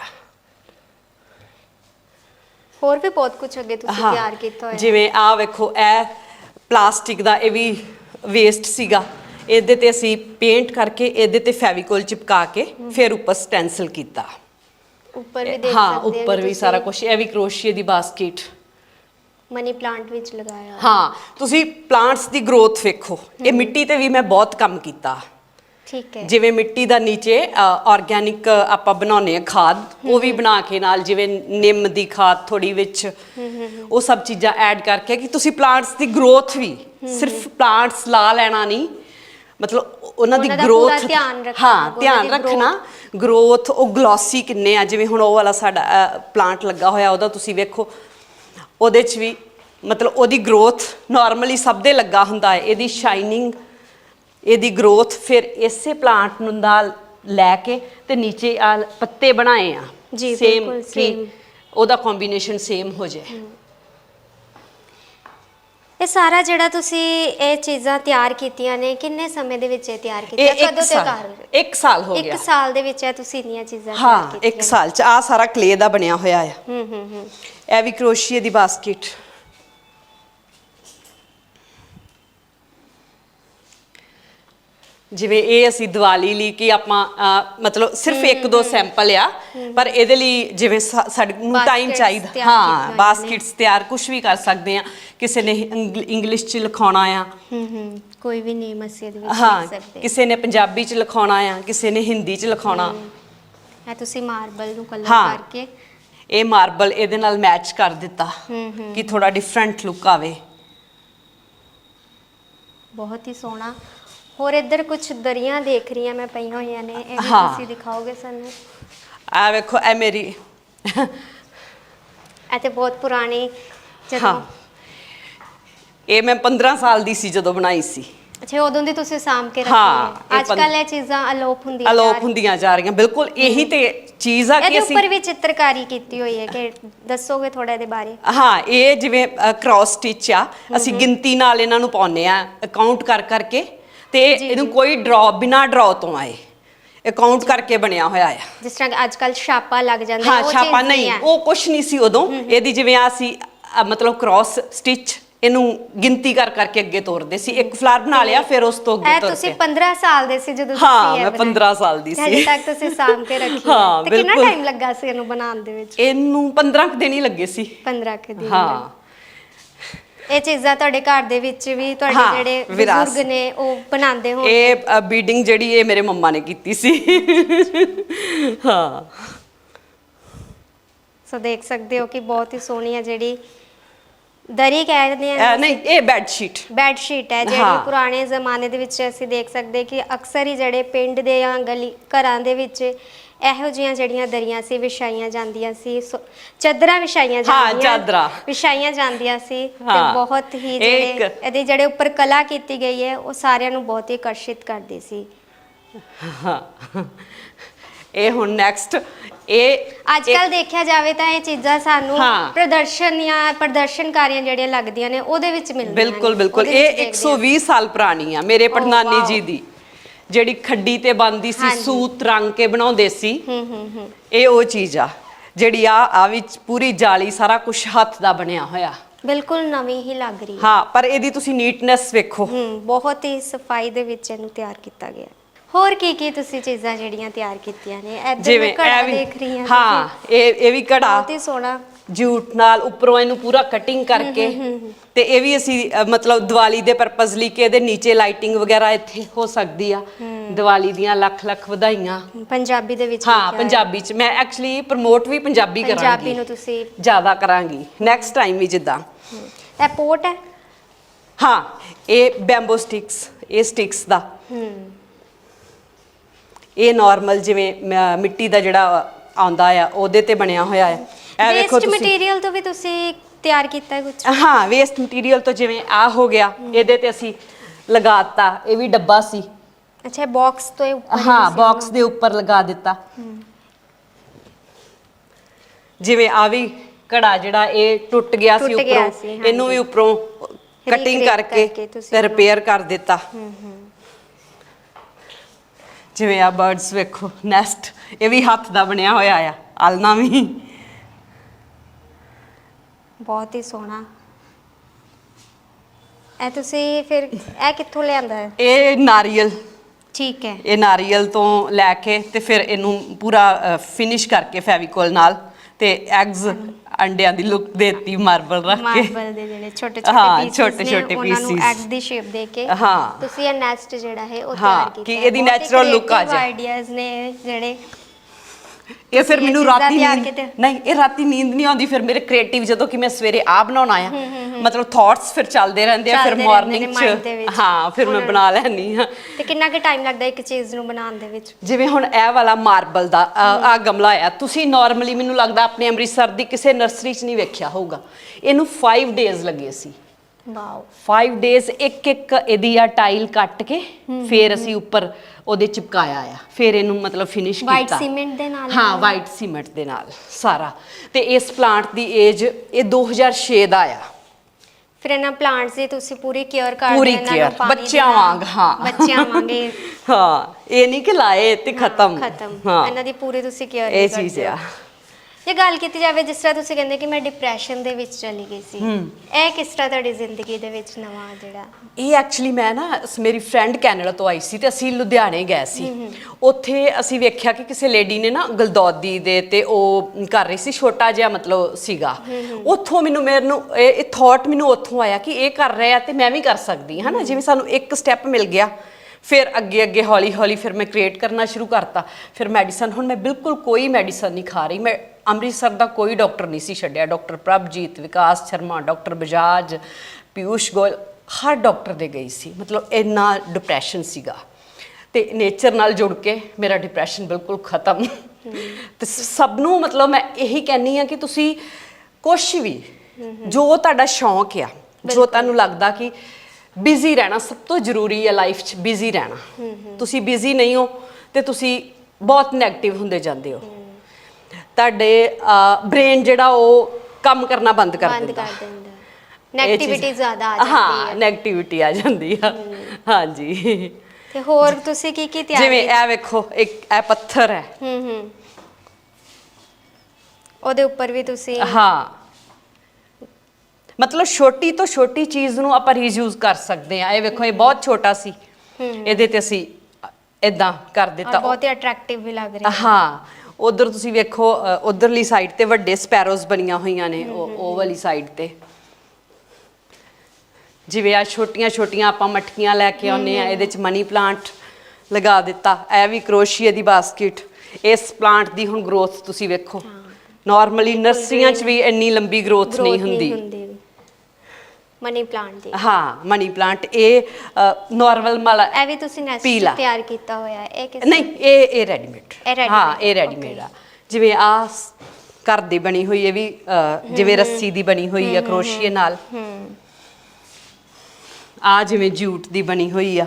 ਹੋਰ ਵੀ ਬਹੁਤ ਕੁਝ ਅੱਗੇ ਤੁਸੀਂ ਹਾਂ, ਤਿਆਰ ਕੀਤਾ ਹੋਇਆ। ਜਿਵੇਂ ਆ ਵੇਖੋ ਇਹ ਪਲਾਸਟਿਕ ਦਾ ਇਹ ਵੀ ਵੇਸਟ ਸੀਗਾ। ਇਹਦੇ ਤੇ ਅਸੀਂ ਪੇਂਟ ਕਰਕੇ ਇਹਦੇ ਤੇ ਫੈਵੀਕੋਲ ਚਿਪਕਾ ਕੇ ਫਿਰ ਉੱਪਰ ਸਟੈਂਸਲ ਕੀਤਾ। ਉੱਪਰ ਵੀ ਦੇਖ ਹਾਂ ਸਕਦੇ ਉੱਪਰ ਵੀ ਸਾਰਾ ਕੁਝ ਇਹ ਵੀ ਕਰੋਸ਼ੀਏ ਦੀ ਬਾਸਕਟ ਮਨੀ ਪਲਾਂਟ ਵਿੱਚ ਲਗਾਇਆ। ਹਾਂ ਤੁਸੀਂ ਪਲਾਂਟਸ ਦੀ ਗਰੋਥ ਵੇਖੋ। ਇਹ ਮਿੱਟੀ ਤੇ ਵੀ ਮੈਂ ਬਹੁਤ ਕੰਮ ਕੀਤਾ। ਠੀਕ ਹੈ। ਜਿਵੇਂ ਮਿੱਟੀ ਦਾ ਨੀਚੇ ਆਰਗੈਨਿਕ ਆਪਾਂ ਬਣਾਉਨੇ ਆ ਖਾਦ ਉਹ ਵੀ ਬਣਾ ਕੇ ਨਾਲ ਜਿਵੇਂ ਨਿੰਮ ਦੀ ਖਾਦ ਥੋੜੀ ਵਿੱਚ ਉਹ ਸਭ ਚੀਜ਼ਾਂ ਐਡ ਕਰਕੇ ਕਿ ਤੁਸੀਂ ਪਲਾਂਟਸ ਦੀ ਗਰੋਥ ਵੀ ਸਿਰਫ ਪਲਾਂਟਸ ਲਾ ਲੈਣਾ ਨਹੀਂ ਮਤਲਬ ਉਹਨਾਂ ਦੀ ਗਰੋਥ ਹਾਂ ਧਿਆਨ ਰੱਖਣਾ ਗਰੋਥ ਉਹ ਗਲੋਸੀ ਕਿੰਨੇ ਆ ਜਿਵੇਂ ਹੁਣ ਉਹ ਵਾਲਾ ਸਾਡਾ ਪਲਾਂਟ ਲੱਗਾ ਹੋਇਆ ਉਹਦਾ ਤੁਸੀਂ ਵੇਖੋ ਉਹਦੇ 'ਚ ਵੀ ਮਤਲਬ ਉਹਦੀ ਗਰੋਥ ਨਾਰਮਲੀ ਸਭ ਦੇ ਲੱਗਾ ਹੁੰਦਾ ਹੈ ਇਹਦੀ ਸ਼ਾਈਨਿੰਗ ਇਹਦੀ ਗਰੋਥ ਫਿਰ ਇਸੇ ਪਲਾਂਟ ਨੂੰ ਨਾਲ ਲੈ ਕੇ ਤੇ ਨੀਚੇ ਆ ਪੱਤੇ ਬਣਾਏ ਆ। ਜੀ, ਬਿਲਕੁਲ same। ਉਹਦਾ ਕੰਬੀਨੇਸ਼ਨ ਸੇਮ ਹੋ ਜਾਏ। ਇਹ ਸਾਰਾ ਜਿਹੜਾ ਤੁਸੀਂ ਇਹ ਚੀਜ਼ਾਂ ਤਿਆਰ ਕੀਤੀਆਂ ਨੇ ਕਿੰਨੇ ਸਮੇਂ ਦੇ ਵਿੱਚ ਇਹ ਤਿਆਰ ਕੀਤੀਆਂ? ਕਦੋਂ ਤੇ ਸਾਲ ਕਰ ਇੱਕ ਸਾਲ ਹੋ ਗਿਆ। ਇੱਕ ਸਾਲ ਦੇ ਵਿੱਚ ਇਹ ਤੁਸੀਂ ਇੰਨੀਆਂ ਚੀਜ਼ਾਂ ਤਿਆਰ ਹਾਂ ਇੱਕ ਸਾਲ ਚ। ਆ ਸਾਰਾ ਕਲੇ ਦਾ ਬਣਿਆ ਹੋਇਆ ਆ। ਹੂੰ ਹੂੰ ਹੂੰ। ਇਹ ਵੀ ਕਰੋਸ਼ੀਏ ਦੀ ਬਾਸਕਟ ਜਿਵੇਂ ਇਹ ਅਸੀਂ ਦੀਵਾਲੀ ਲਈ ਕਿ ਆਪਾਂ ਮਤਲਬ ਸਿਰਫ ਇੱਕ ਦੋ ਸੈਂਪਲ ਆ ਪਰ ਇਹਦੇ ਲਈ ਜਿਵੇਂ ਸਾ- ਸਾਡੇ ਨੂੰ ਟਾਈਮ Baskets ਚਾਹੀਦਾ। ਤਿਆਰ ਹਾਂ ਕੀਤੀਆਂ ਬਾਸਕਟਸ ਤਿਆਰ ਕੁਝ ਵੀ ਕਰ ਸਕਦੇ ਆ। ਕਿਸੇ ਨੇ ਇੰਗਲਿਸ਼ ਚ ਲਿਖਾਉਣਾ ਆ। ਹੂੰ ਹੂੰ ਕੋਈ ਵੀ ਨੇਮ ਅਸੀਂ ਇਹਦੇ ਵਿੱਚ ਹਾਂ ਲਿਖ ਸਕਦੇ। ਕਿਸੇ ਨੇ ਪੰਜਾਬੀ ਚ ਲਿਖਾਉਣਾ ਆ ਕਿਸੇ ਨੇ ਹਿੰਦੀ ਚ ਲਿਖਾਉਣਾ। ਇਹ ਤੁਸੀਂ ਮਾਰਬਲ ਨੂੰ ਕਲਰ ਹਾਂ। ਕਰਕੇ। ਇਹ ਮਾਰਬਲ ਇਹਦੇ ਨਾਲ ਮੈਚ ਕਰ ਦਿੱਤਾ ਹੂੰ ਹੂੰ। ਕਿ ਥੋੜਾ ਡਿਫਰੈਂਟ ਲੁੱਕ ਆਵੇ। ਬਹੁਤ ਹੀ ਸੋਹਣਾ। ਹੋਰ ਇੱਧਰ ਕੁਝ ਦਰੀਆਂ ਦੇਖ ਰਹੀ ਹਾਂ ਮੈਂ ਪਈਆਂ ਹੋਈਆਂ ਨੇ ਇਹ ਵੀ ਹਾਂ। ਤੁਸੀਂ ਦਿਖਾਓਗੇ ਸਾਨੂੰ? ਆ ਵੇਖੋ ਇਹ ਮੇਰੀ ਇਹ ਤੇ ਬਹੁਤ ਪੁਰਾਣੀ ਜਦੋਂ ਹਾਂ। ਇਹ ਮੈਂ 15 ਸਾਲ ਦੀ ਸੀ ਜਦੋਂ ਬਣਾਈ ਸੀ। ਅੱਛਾ ਉਦੋਂ ਦੀ ਤੁਸੀਂ ਸਾਂਭ ਕੇ ਰੱਖੀ ਹਾਂ, ਹੈ। ਇਹ ਅੱਜ ਕੱਲ ਇਹ ਚੀਜ਼ਾਂ ਅਲੋਪ ਹੁੰਦੀਆਂ ਜਾ ਅਲੋਪ ਰਹੀਆਂ। ਹੁੰਦੀਆਂ ਜਾ ਰਹੀਆਂ ਬਿਲਕੁਲ ਇਹੀ ਤੇ ਚੀਜ਼ ਆ ਇਹਦੇ ਕਿ ਅਸੀਂ ਉੱਪਰ ਵੀ ਚਿੱਤਰਕਾਰੀ ਕੀਤੀ ਹੋਈ ਹੈ ਕਿ ਦੱਸੋਗੇ ਥੋੜਾ ਇਹਦੇ ਬਾਰੇ? ਹਾਂ ਇਹ ਜਿਵੇਂ ਕ੍ਰਾਸ ਸਟਿਚ ਆ ਅਸੀਂ ਗਿਣਤੀ ਨਾਲ ਇਹਨਾਂ ਨੂੰ ਪਾਉਨੇ ਆ ਅਕਾਊਂਟ ਕਰ ਕਰਕੇ ਤੇ ਇਹਨੂੰ। ਕੋਈ ਡਰਾ ਬਿਨਾ ਡਰਾ ਤੋਂ ਆਏ। ਅਕਾਊਂਟ ਕਰਕੇ ਬਣਿਆ ਹੋਇਆ ਆ। ਜਿਸ ਤਰ੍ਹਾਂ ਅੱਜ ਕੱਲ ਛਾਪਾ ਲੱਗ ਜਾਂਦਾ ਹਾਂ ਛਾਪਾ ਨਹੀਂ। ਉਹ ਕੁਛ ਨਹੀਂ ਸੀ ਉਦੋਂ। ਇਹਦੀ ਜਿਵੇਂ ਆ ਸੀ ਮਤਲਬ ਕ੍ਰਾਸ ਸਟਿਚ ਇਹਨੂੰ ਗਿਣਤੀ ਕਰ ਕਰਕੇ ਅੱਗੇ ਤੋਰਦੇ ਸੀ। ਇੱਕ ਫਲਾਰ ਬਣਾ ਲਿਆ ਫਿਰ ਉਸ ਤੋਂ ਅੱਗੇ ਇਹ ਤੁਰ ਤੁਸੀਂ ਪਏ 15 ਸਾਲ ਦੇ ਸੀ ਜਦੋਂ ਤੁਸੀਂ ਹਾਂ ਮੈਂ ਬਣਾਈ। 15 ਸਾਲ ਦੀ ਤੇ ਹਜੇ ਸੀ ਤੱਕ ਤੁਸੀਂ ਸਾਂਭ ਕੇ ਰੱਖੀ ਹੈ। ਤੇ ਕਿੰਨਾ। ਟਾਈਮ ਲੱਗਾ ਸੀ ਇਹਨੂੰ ਬਣਾਉਣ ਦੇ ਵਿੱਚ? ਇਹਨੂੰ 15 ਕੁ ਦਿਨ ਹੀ ਲੱਗੇ ਸੀ। 15 ਕੁ ਦਿਨ ਹਾਂ। ਇਹ ਚੀਜ਼ਾਂ ਤੁਹਾਡੇ ਘਰ ਦੇ ਵਿੱਚ ਵੀ ਤੁਹਾਡੇ ਹਾਂ, ਜਿਹੜੇ ਵਿਰਾਸਤ। ਬਜ਼ੁਰਗ ਨੇ ਉਹ ਬਣਾਉਂਦੇ ਹੋਣ ਇਹ ਬੀਡਿੰਗ ਜਿਹੜੀ ਇਹ ਮੇਰੇ ਮੰਮਾ ਨੇ ਕੀਤੀ ਸੀ। ਹਾਂ। ਸੋ ਦੇਖ ਸਕਦੇ ਹੋ ਕਿ ਬਹੁਤ ਹੀ ਸੋਹਣੀ ਹੈ ਜਿਹੜੀ ਦਰੀ ਕਹਿੰਦੇ ਆ ਇਹ ਨਹੀਂ ਇਹ ਬੈੱਡ ਸ਼ੀਟ ਬੈੱਡ ਸ਼ੀਟ ਹੈ ਜਿਹੜੀ ਹਾਂ। ਪੁਰਾਣੇ ਜ਼ਮਾਨੇ ਦੇ ਵਿੱਚ ਅਸੀਂ ਦੇਖ ਸਕਦੇ ਕਿ ਅਕਸਰ ਹੀ ਜਿਹੜੇ ਪਿੰਡ ਦੇ ਜਾਂ ਗਲੀ ਘਰਾਂ ਦੇ ਵਿੱਚ ਇਹੋ ਜਿਹੀਆਂ ਜਿਹੜੀਆਂ ਦਰੀਆਂ ਸੀ ਵਿਛਾਈਆਂ ਜਾਂਦੀਆਂ ਸੀ ਸੋ- ਚਾਦਰਾਂ ਵਿਛਾਈਆਂ ਜਾਂਦੀਆਂ ਚਾਦਰਾਂ। ਵਿਛਾਈਆਂ ਜਾਂਦੀਆਂ ਸੀ ਤੇ ਹਾਂ। ਬਹੁਤ ਹੀ ਜਿਹੜੇ ਇੱਕ- ਇਹਦੇ ਜਿਹੜੇ ਉੱਪਰ ਕਲਾ ਕੀਤੀ ਗਈ ਹੈ ਉਹ ਸਾਰਿਆਂ ਨੂੰ ਬਹੁਤ ਹੀ ਆਕਰਸ਼ਿਤ ਕਰਦੀ ਸੀ ਹਾਂ ਇਹ ਹੁਣ ਨੈਕਸਟ ਇਹ ਅੱਜ ਕੱਲ ਦੇਖਿਆ ਜਾਵੇ ਤਾਂ ਇਹ ਚੀਜ਼ਾਂ ਸਾਨੂੰ ਹਾਂ। ਪ੍ਰਦਰਸ਼ਨ ਜਾਂ ਪ੍ਰਦਰਸ਼ਨਕਾਰੀਆਂ ਜਿਹੜੀਆਂ ਲੱਗਦੀਆਂ ਨੇ ਉਹਦੇ ਵਿੱਚ ਮਿਲਦੀਆਂ ਬਿਲਕੁਲ ਨੇ। ਬਿਲਕੁਲ ਉਹਦੇ ਵਿੱਚ ਇਹ ਦੇਖਦੇ ਹਾਂ। 120 ਸਾਲ ਪੁਰਾਣੀ ਆ ਮੇਰੇ ਪੜਨਾਨੀ ਵਾਓ। ਜੀ ਦੀ ਜਿਹੜੀ ਖੱਡੀ ਤੇ ਬੰਦੀ ਸੀ। ਸੂਤ ਰੰਗ ਕੇ ਬਣਾਉਂਦੇ ਸੀ। ਹੂੰ ਹੂੰ ਹੂੰ। ਇਹ ਉਹ ਚੀਜ਼ ਆ ਜਿਹੜੀ ਆ ਆ ਵਿੱਚ ਪੂਰੀ ਜਾਲੀ ਸਾਰਾ ਕੁਝ ਹੱਥ ਦਾ ਬਣਿਆ ਹੋਇਆ। ਬਿਲਕੁਲ ਨਵੀਂ ਹੀ ਲੱਗ ਰਹੀ ਹੈ। ਹਾਂ ਪਰ ਇਹਦੀ ਤੁਸੀਂ ਨੀਟਨੈਸ ਵੇਖੋ। ਹੂੰ ਬਹੁਤ ਹੀ ਸਫ਼ਾਈ ਦੇ ਵਿੱਚ ਇਹਨੂੰ ਤਿਆਰ ਕੀਤਾ ਗਿਆ। ਹੋਰ ਕੀ ਕੀ ਤੁਸੀਂ ਚੀਜ਼ਾਂ ਜਿਹੜੀਆਂ ਤਿਆਰ ਕੀਤੀਆਂ ਨੇ? ਇੱਧਰ ਮੈਂ ਘੜਾ ਦੇਖ ਰਹੀ ਹਾਂ ਹਾਂ ਇਹ ਇਹ ਵੀ। ਘੜਾ। ਬਹੁਤ ਹੀ ਸੋਹਣਾ ਜੂਟ ਨਾਲ ਉੱਪਰੋਂ ਇਹਨੂੰ ਪੂਰਾ ਕਟਿੰਗ ਕਰਕੇ ਤੇ ਇਹ ਵੀ ਅਸੀਂ ਅ, ਮਤਲਬ ਦੀਵਾਲੀ ਦੇ ਪਰਪਸ ਲਈ ਕਿ ਇਹਦੇ ਨੀਚੇ ਲਾਈਟਿੰਗ ਵਗੈਰਾ ਇੱਥੇ ਹੋ ਸਕਦੀ ਆ। ਦੀਵਾਲੀ ਦੀਆਂ ਲੱਖ ਲੱਖ ਵਧਾਈਆਂ। ਪੰਜਾਬੀ ਦੇ ਵਿੱਚ ਹਾਂ ਲਿਖਿਆ। ਪੰਜਾਬੀ ਚ। ਮੈਂ ਐਕਚੁਅਲੀ ਪ੍ਰਮੋਟ ਵੀ ਪੰਜਾਬੀ ਪੰਜਾਬੀ ਕਰਾਂਗੀ। ਨੂੰ ਤੁਸੀਂ ਜ਼ਿਆਦਾ ਕਰਾਂਗੀ। ਨੈਕਸਟ ਟਾਈਮ ਵੀ ਜਿੱਦਾਂ। ਇਹ ਪੋਟ ਹੈ? ਹਾਂ ਇਹ ਬੈਂਬੋ ਸਟਿਕਸ ਇਹ ਸਟਿਕਸ ਦਾ। ਹੂੰ। ਇਹ ਨਾਰਮਲ ਜਿਵੇਂ ਮ- ਮਿੱਟੀ ਦਾ ਜਿਹੜਾ ਆਉਂਦਾ ਆ ਉਹਦੇ ਤੇ ਬਣਿਆ ਹੋਇਆ ਹੈ। ਇਹ ਵੇਖੋ ਵੇਸਟ ਤੁਸੀਂ ਮਟੀਰੀਅਲ ਤੋਂ ਵੀ ਤੁਸੀਂ ਤਿਆਰ ਕੀਤਾ ਹੈ ਕੁਝ ਹਾਂ ਵੇਸਟ ਮਟੀਰੀਅਲ ਤੋਂ ਜਿਵੇਂ ਆ ਹੋ ਗਿਆ ਇਹਦੇ ਤੇ ਅਸੀਂ ਲਗਾਤਾ ਇਹ ਵੀ ਡੱਬਾ ਸੀ। ਅੱਛਾ ਬਾਕਸ ਤੋਂ ਇਹ ਉੱਪਰ ਹਾਂ ਬਾਕਸ ਦੇ ਉੱਪਰ ਲਗਾ ਦਿੱਤਾ। ਜਿਵੇਂ ਆ ਵੀ ਘੜਾ ਜਿਹੜਾ ਇਹ ਟੁੱਟ ਗਿਆ ਸੀ ਟੁੱਟ ਗਿਆ ਉੱਪਰੋਂ ਸੀ, ਇਹਨੂੰ ਵੀ ਉੱਪਰੋਂ ਕਟਿੰਗ Recreate ਕਰਕੇ ਕਰਕੇ ਤੁਸੀਂ ਤੇ ਰਿਪੇਅਰ ਕਰ ਦਿੱਤਾ। ਜਿਵੇਂ ਆ ਬਰਡਸ ਵੇਖੋ ਨੈਸਟ ਇਹ ਵੀ ਹੱਥ ਦਾ ਬਣਿਆ ਹੋਇਆ ਆ ਆਲਣਾ ਵੀ। ਬਹੁਤ ਹੀ ਸੋਹਣਾ ਇਹ ਤੁਸੀਂ ਫਿਰ ਇਹ ਕਿੱਥੋਂ ਲਿਆਂਦਾ ਹੈ ਇਹ ਨਾਰੀਅਲ ਠੀਕ ਹੈ ਇਹ ਨਾਰੀਅਲ ਤੋਂ ਲੈ ਕੇ ਤੇ ਫਿਰ ਇਹਨੂੰ ਪੂਰਾ ਫਿਨਿਸ਼ ਕਰਕੇ ਫੈਵੀਕੋਲ ਨਾਲ ਤੇ ਐਗਸ ਅੰਡਿਆਂ ਦੀ ਲੁੱਕ ਦੇਤੀ ਮਾਰਬਲ ਰੱਖ ਕੇ ਮਾਰਬਲ ਦੇ ਜਿਹੜੇ ਛੋਟੇ ਛੋਟੇ ਹਾਂ, ਪੀਸਿਸ ਛੋਟੇ-ਛੋਟੇ ਉਹਨਾਂ ਨੂੰ pieces। ਐਗ ਦੀ ਸ਼ੇਪ ਦੇ ਕੇ ਹਾਂ। ਤੁਸੀਂ ਇਹ ਨੈਸਟ ਜਿਹੜਾ ਹੈ ਉਹ ਹਾਂ, ਤਿਆਰ ਕੀਤਾ ਕਿ ਇਹਦੀ natural look ਆ ਜਾਏ। ਆਈਡੀਆਜ਼ ਨੇ ਜਿਹੜੇ ਇਹ ਫਿਰ ਮੈਨੂੰ ਰਾਤੀ ਨੀਂਦ? ਨਹੀਂ ਇਹ ਰਾਤੀ ਨੀਂਦ ਨਹੀਂ ਆਉਂਦੀ ਫਿਰ ਮੇਰੇ ਕ੍ਰੀਏਟਿਵ ਜਦੋਂ ਕਿ ਮੈਂ ਸਵੇਰੇ ਆ ਬਣਾਉਣਾ ਆ ਮਤਲਬ ਥਾਟਸ ਫਿਰ ਚੱਲਦੇ ਰਹਿੰਦੇ ਆ ਫਿਰ ਮਾਰਨਿੰਗ ਚ। ਹਾਂ ਫਿਰ ਮੈਂ ਬਣਾ ਲੈਣੀ ਆ ਤੇ ਕਿੰਨਾ ਕੁ ਟਾਈਮ ਲੱਗਦਾ ਇੱਕ ਚੀਜ਼ ਨੂੰ ਬਣਾਉਣ ਦੇ ਵਿੱਚ? ਜਿਵੇਂ ਹੁਣ ਇਹ ਵਾਲਾ ਮਾਰਬਲ ਦਾ ਆ ਗਮਲਾ ਆ ਤੁਸੀਂ ਨਾਰਮਲੀ ਮੈਨੂੰ ਲੱਗਦਾ ਆਪਣੇ ਅੰਮ੍ਰਿਤਸਰ ਦੀ ਕਿਸੇ ਨਰਸਰੀ 'ਚ ਨਹੀਂ ਵੇਖਿਆ ਹੋਊਗਾ। ਇਹਨੂੰ 5 ਡੇਜ਼ ਲੱਗੇ ਸੀ। ਵਾਓ 5 ਡੇਜ਼ ਇੱਕ ਇੱਕ ਇਹਦੀ ਆ ਟਾਈਲ ਕੱਟ ਕੇ ਫਿਰ ਅਸੀਂ ਉੱਪਰ ਉਹਦੇ ਚਿਪਕਾਇਆ ਆ। ਫਿਰ ਇਹਨੂੰ ਮਤਲਬ ਫਿਨਿਸ਼ ਕੀਤਾ। ਵਾਈਟ ਸੀਮੈਂਟ ਦੇ ਨਾਲ ਹਾਂ ਵਾਈਟ ਸੀਮੈਂਟ ਦੇ ਨਾਲ ਸਾਰਾ। ਤੇ ਇਸ ਪਲਾਂਟ ਦੀ ਏਜ ਇਹ 2006 ਦਾ ਆ। ਫਿਰ ਇਹਨਾਂ ਪਲਾਂਟਸ ਦੀ ਤੁਸੀਂ ਪੂਰੀ ਕੇਅਰ ਕਰਦੇ ਪੂਰੀ ਇਹਨਾਂ ਨੂੰ ਪਾਣੀ ਬੱਚਿਆਂ ਵਾਂਗ, ਹਾਂ। ਬੱਚਿਆਂ ਵਾਂਗੇ ਹਾਂ ਇਹ ਨਹੀਂ ਕਿ ਲਾਏ ਤੇ ਖਤਮ। ਖਤਮ। ਇਹਨਾਂ ਦੀ ਪੂਰੀ ਤੁਸੀਂ ਕੇਅਰ ਇਹ ਚੀਜ਼ ਆ। ਜੇ ਗੱਲ ਕੀਤੀ ਜਾਵੇ ਜਿਸ ਤਰ੍ਹਾਂ ਤੁਸੀਂ ਕਹਿੰਦੇ ਕਿ ਮੈਂ ਡਿਪਰੈਸ਼ਨ ਦੇ ਵਿੱਚ ਚਲੀ ਗਈ ਸੀ ਇਹ ਕਿਸ ਤਰ੍ਹਾਂ ਤੁਹਾਡੀ ਜ਼ਿੰਦਗੀ ਦੇ ਵਿੱਚ ਨਵਾਂ ਜਿਹੜਾ? ਇਹ ਐਕਚੁਅਲੀ ਮੈਂ ਨਾ ਮੇਰੀ ਫਰੈਂਡ ਕੈਨੇਡਾ ਤੋਂ ਆਈ ਸੀ ਤੇ ਅਸੀਂ ਲੁਧਿਆਣੇ ਗਏ ਸੀ। ਉੱਥੇ ਅਸੀਂ ਵੇਖਿਆ ਕਿ ਕਿਸੇ ਲੇਡੀ ਨੇ ਨਾ ਗਲਦੌਦੀ ਦੇ ਤੇ ਉਹ ਕਰ ਰਹੀ ਸੀ ਛੋਟਾ ਜਿਹਾ ਮਤਲਬ ਸੀਗਾ। ਉੱਥੋਂ ਮੈਨੂੰ ਮੈਨੂੰ ਇਹ ਥਾਟ ਮੈਨੂੰ ਉੱਥੋਂ ਆਇਆ ਕਿ ਇਹ ਕਰ ਰਿਹਾ ਤੇ ਮੈਂ ਵੀ ਕਰ ਸਕਦੀ ਹਾਂ ਨਾ ਜਿਵੇਂ ਸਾਨੂੰ ਇੱਕ ਸਟੈਪ ਮਿਲ ਗਿਆ ਫਿਰ ਅੱਗੇ ਅੱਗੇ ਹੌਲੀ ਹੌਲੀ ਫਿਰ ਮੈਂ ਕ੍ਰੀਏਟ ਕਰਨਾ ਸ਼ੁਰੂ ਕਰਤਾ। ਫਿਰ ਮੈਡੀਸਨ ਹੁਣ ਮੈਂ ਬਿਲਕੁਲ ਕੋਈ ਮੈਡੀਸਨ ਨਹੀਂ ਖਾ ਰਹੀ ਮੈਂ ਅੰਮ੍ਰਿਤਸਰ ਦਾ ਕੋਈ ਡਾਕਟਰ ਨਹੀਂ ਸੀ ਛੱਡਿਆ। ਡਾਕਟਰ ਪ੍ਰਭਜੀਤ ਵਿਕਾਸ ਸ਼ਰਮਾ ਡਾਕਟਰ ਬਜਾਜ ਪਿਊਸ਼ ਗੋਇਲ ਹਰ ਡਾਕਟਰ ਦੇ ਗਈ ਸੀ। ਮਤਲਬ ਇੰਨਾ ਡਿਪਰੈਸ਼ਨ ਸੀਗਾ। ਤੇ ਨੇਚਰ ਨਾਲ ਜੁੜ ਕੇ ਮੇਰਾ ਡਿਪਰੈਸ਼ਨ ਬਿਲਕੁਲ ਖਤਮ। ਤੇ ਸਭ ਨੂੰ ਮਤਲਬ ਮੈਂ ਇਹੀ ਕਹਿੰਨੀ ਆ ਕਿ ਤੁਸੀਂ ਕੁਛ ਵੀ ਜੋ ਤੁਹਾਡਾ ਸ਼ੌਂਕ ਆ ਜੋ ਤੁਹਾਨੂੰ ਲੱਗਦਾ ਕਿ ਬਿਜ਼ੀ ਰਹਿਣਾ ਸਭ ਤੋਂ ਜ਼ਰੂਰੀ ਹੈ ਲਾਈਫ 'ਚ ਬਿਜ਼ੀ ਰਹਿਣਾ। ਤੁਸੀਂ ਬਿਜ਼ੀ ਨਹੀਂ ਹੋ ਤੇ ਤੁਸੀਂ ਬਹੁਤ 네ਗੇਟਿਵ ਹੁੰਦੇ ਜਾਂਦੇ ਹੋ। ਤੁਹਾਡੇ ਬ੍ਰੇਨ ਜਿਹੜਾ ਉਹ ਕੰਮ ਕਰਨਾ ਬੰਦ ਕਰ ਬੰਦ ਦਿੰਦਾ। ਕਰ ਦਿੰਦਾ। ਨੈਗੇਟਿਵਿਟੀ ਜ਼ਿਆਦਾ ਆ ਜਾਂਦੀ ਹਾਂ ਹੈ। 네ਗੇਟਿਵਿਟੀ ਆ ਜਾਂਦੀ ਆ। ਹਾਂਜੀ। ਤੇ ਹੋਰ ਤੁਸੀਂ ਕੀ ਕੀ ਤਿਆਰ ਜਿਵੇਂ ਇਹ ਵੇਖੋ ਇੱਕ ਇਹ ਪੱਥਰ ਹੈ। ਹੂੰ ਹੂੰ। ਉਹਦੇ ਉੱਪਰ ਵੀ ਤੁਸੀਂ ਹਾਂ। ਮਤਲਬ ਛੋਟੀ ਤੋਂ ਛੋਟੀ ਚੀਜ਼ ਨੂੰ ਆਪਾਂ ਰੀਯੂਜ਼ ਕਰ ਸਕਦੇ ਆ ਇਹ ਵੇਖੋ ਇਹ ਬਹੁਤ ਛੋਟਾ ਸੀ। ਇਹਦੇ ਤੇ ਅਸੀਂ ਇਦਾਂ ਕਰ ਔਰ ਦਿੱਤਾ ਬਹੁਤ ਹੀ ਅਟਰੈਕਟਿਵ ਵੀ ਲੱਗ ਰਿਹਾ। ਹਾਂ। ਉਧਰ ਤੁਸੀਂ ਵੇਖੋ ਉਧਰਲੀ ਸਾਈਡ ਤੇ ਵੱਡੇ ਸਪੈਰੋਜ਼ ਬਣੀਆਂ ਹੋਈਆਂ ਨੇ ਉਹ ਉਹ ਵਾਲੀ ਸਾਈਡ ਤੇ। ਜਿਵੇਂ ਆ ਛੋਟੀਆਂ ਛੋਟੀਆਂ ਆਪਾਂ ਮਟਕੀਆਂ ਲੈ ਕੇ ਆਉਨੇ ਆ ਇਹਦੇ ਚ ਮਨੀ ਪਲਾਂਟ ਲਗਾ ਦਿੱਤਾ। ਇਹ ਵੀ ਕਰੋਸ਼ੀਏ ਦੀ ਬਾਸਕਟ ਇਸ ਪਲਾਂਟ ਦੀ ਹੁਣ ਗਰੋਥ ਤੁਸੀਂ ਵੇਖੋ। ਨਾਰਮਲੀ ਨਰਸਰੀਆਂ ਚ ਵੀ ਇੰਨੀ ਲੰਬੀ ਗਰੋਥ ਨਹੀਂ ਹੁੰਦੀ। ਮਨੀ ਪਲਾਂਟ ਦੀ ਹਾਂ ਮਨੀ ਪਲਾਂਟ ਇਹ ਨਾਰਮਲ ਮਲ ਇਹ ਵੀ ਤੁਸੀਂ ਨੈਸਟ। ਤਿਆਰ ਕੀਤਾ ਹੋਇਆ ਹੈ ਇਹ ਕਿਸ ਨਹੀਂ ਇਹ ਇਹ ਰੈਡੀਮੇਡ ਹਾਂ ਇਹ ਰੈਡੀਮੇਡ ਆ। ਜਿਵੇਂ ਆ ਘਰ ਦੀ ਬਣੀ ਹੋਈ ਇਹ ਵੀ ਜਿਵੇਂ ਰੱਸੀ ਦੀ ਬਣੀ ਹੋਈ ਆ ਕਰੋਸ਼ੀਏ ਨਾਲ। ਹੂੰ। ਆ ਜਿਵੇਂ ਜੂਟ ਦੀ ਬਣੀ ਹੋਈ ਆ।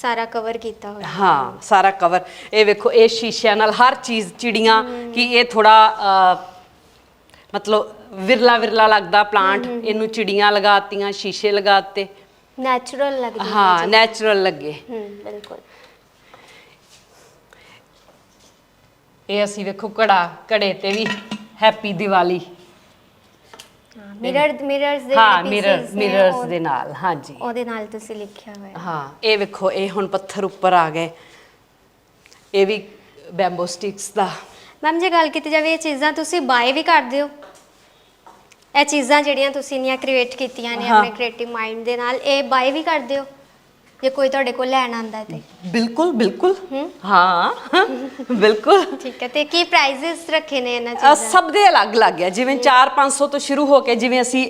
ਸਾਰਾ ਕਵਰ ਕੀਤਾ ਹੋਇਆ। ਹਾਂ ਸਾਰਾ ਕਵਰ ਇਹ ਵੇਖੋ ਇਹ ਸ਼ੀਸ਼ਿਆਂ ਨਾਲ ਹਰ ਚੀਜ਼ ਚਿੜੀਆਂ ਕਿ ਇਹ ਥੋੜਾ ਮਤਲਬ ਵਿਰਲਾ ਵਿਰਲਾ ਲੱਗਦਾ ਪਲਾਂਟ ਇਹਨੂੰ ਚਿੜੀਆਂ ਲਗਾਤੀਆਂ ਸ਼ੀਸ਼ੇ ਲਗਾਤੇ। ਨੈਚੁਰਲ ਲੱਗਦੀ ਹੈ। ਨੈਚੁਰਲ ਲੱਗੇ। ਹੂੰ ਬਿਲਕੁਲ। ਇਹ ਅਸੀਂ ਵੇਖੋ ਘੜਾ ਘੜੇ ਤੇ ਵੀ ਹੈਪੀ ਦੀਵਾਲੀ। ਮਿਰਰ ਮਿਰਰਸ ਦੇ ਹਾਂ ਮਿਰਰ pieces ਨੇ, ਮਿਰਰਸ ਉਹ- ਦੇ ਨਾਲ ਹਾਂਜੀ। ਉਹਦੇ ਨਾਲ ਤੁਸੀਂ ਲਿਖਿਆ ਹੋਇਆ ਹਾਂ। ਇਹ ਵੇਖੋ ਇਹ ਹੁਣ ਪੱਥਰ ਉੱਪਰ ਆ ਗਏ। ਇਹ ਵੀ ਬੈਂਬੋ ਸਟਿਕਸ ਦਾ। ਮੈਮ ਜੇ ਗੱਲ ਕੀਤੀ ਜਾਵੇ ਇਹ ਚੀਜ਼ਾਂ ਤੁਸੀਂ ਬਾਏ ਵੀ ਕਰਦੇ ਹੋ ਇਹ ਚੀਜ਼ਾਂ ਜਿਹੜੀਆਂ ਤੁਸੀਂ ਇੰਨੀਆਂ ਕ੍ਰੀਏਟ ਕੀਤੀਆਂ ਨੇ ਹਾਂ। ਆਪਣੇ ਕ੍ਰੀਏਟਿਵ ਮਾਈਂਡ ਦੇ ਨਾਲ ਇਹ ਬਾਏ ਵੀ ਕਰਦੇ ਹੋ ਜੇ ਕੋਈ ਤੁਹਾਡੇ ਕੋਲ ਲੈਣ ਆਂਦਾ ਤੇ। ਬਿਲਕੁਲ ਬਿਲਕੁਲ। ਹਾਂ। ਬਿਲਕੁਲ। ਠੀਕ ਹੈ ਤੇ ਕੀ ਪ੍ਰਾਈਜ਼ਸ ਰੱਖੇ ਨੇ ਇਹਨਾਂ ਚੀਜ਼ਾਂ? ਸਭ ਦੇ ਅਲੱਗ ਅਲੱਗ ਹੈ। ਜਿਵੇਂ 4-500 ਤੋਂ ਸ਼ੁਰੂ ਹੋ ਕੇ ਜਿਵੇਂ ਅਸੀਂ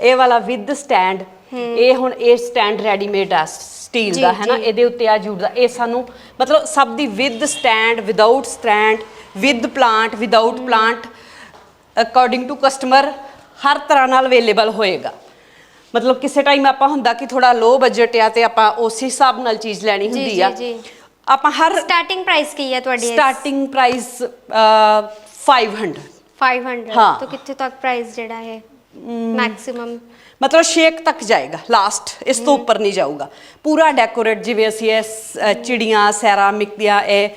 ਇਹ ਵਾਲਾ ਵਿਦ ਸਟੈਂਡ ਇਹ ਹੁਣ ਇਹ ਸਟੈਂਡ ਰੈਡੀਮੇਡ ਆ ਸਟੀਲ ਜੀ, ਦਾ ਹੈ ਨਾ? ਜੀ। ਇਹਦੇ ਉੱਤੇ ਆ ਜੂਟ ਦਾ। ਇਹ ਸਾਨੂੰ ਮਤਲਬ ਸਭ ਦੀ with stand without stand with plant without plant according to customer ਹਰ ਤਰ੍ਹਾਂ ਨਾਲ ਅਵੇਲੇਬਲ ਹੋਏਗਾ। ਮਤਲਬ ਕਿਸੇ ਟਾਈਮ ਆਪਾਂ ਹੁੰਦਾ ਕਿ ਥੋੜਾ ਲੋ ਬਜਟ ਆ ਤੇ ਆਪਾਂ ਉਸ ਹਿਸਾਬ ਨਾਲ ਚੀਜ਼ ਲੈਣੀ ਜੀ, ਹੁੰਦੀ ਜੀ, ਆ। ਜੀ। ਆਪਾਂ ਹਰ ਸਟਾਰਟਿੰਗ ਪ੍ਰਾਈਸ ਕੀ ਹੈ ਤੁਹਾਡੀ ਸਟਾਰਟਿੰਗ ਪ੍ਰਾਈਸ 500 500 ਹਾਂ। ਤੋਂ ਕਿੱਥੇ ਤੱਕ ਪ੍ਰਾਈਸ ਜਿਹੜਾ ਹੈ ਮੈਕਸਿਮਮ ਮਤਲਬ ਸ਼ੇਕ ਤੱਕ ਜਾਏਗਾ ਲਾਸਟ ਇਸ ਤੋਂ ਉੱਪਰ ਨਹੀਂ ਜਾਊਗਾ। ਪੂਰਾ ਡੈਕੋਰੇਟ ਜਿਵੇਂ ਅਸੀਂ ਇਹ ਸ- ਚਿੜੀਆਂ ਸੈਰਾਮਿਕ ਦੀਆਂ ਇਹ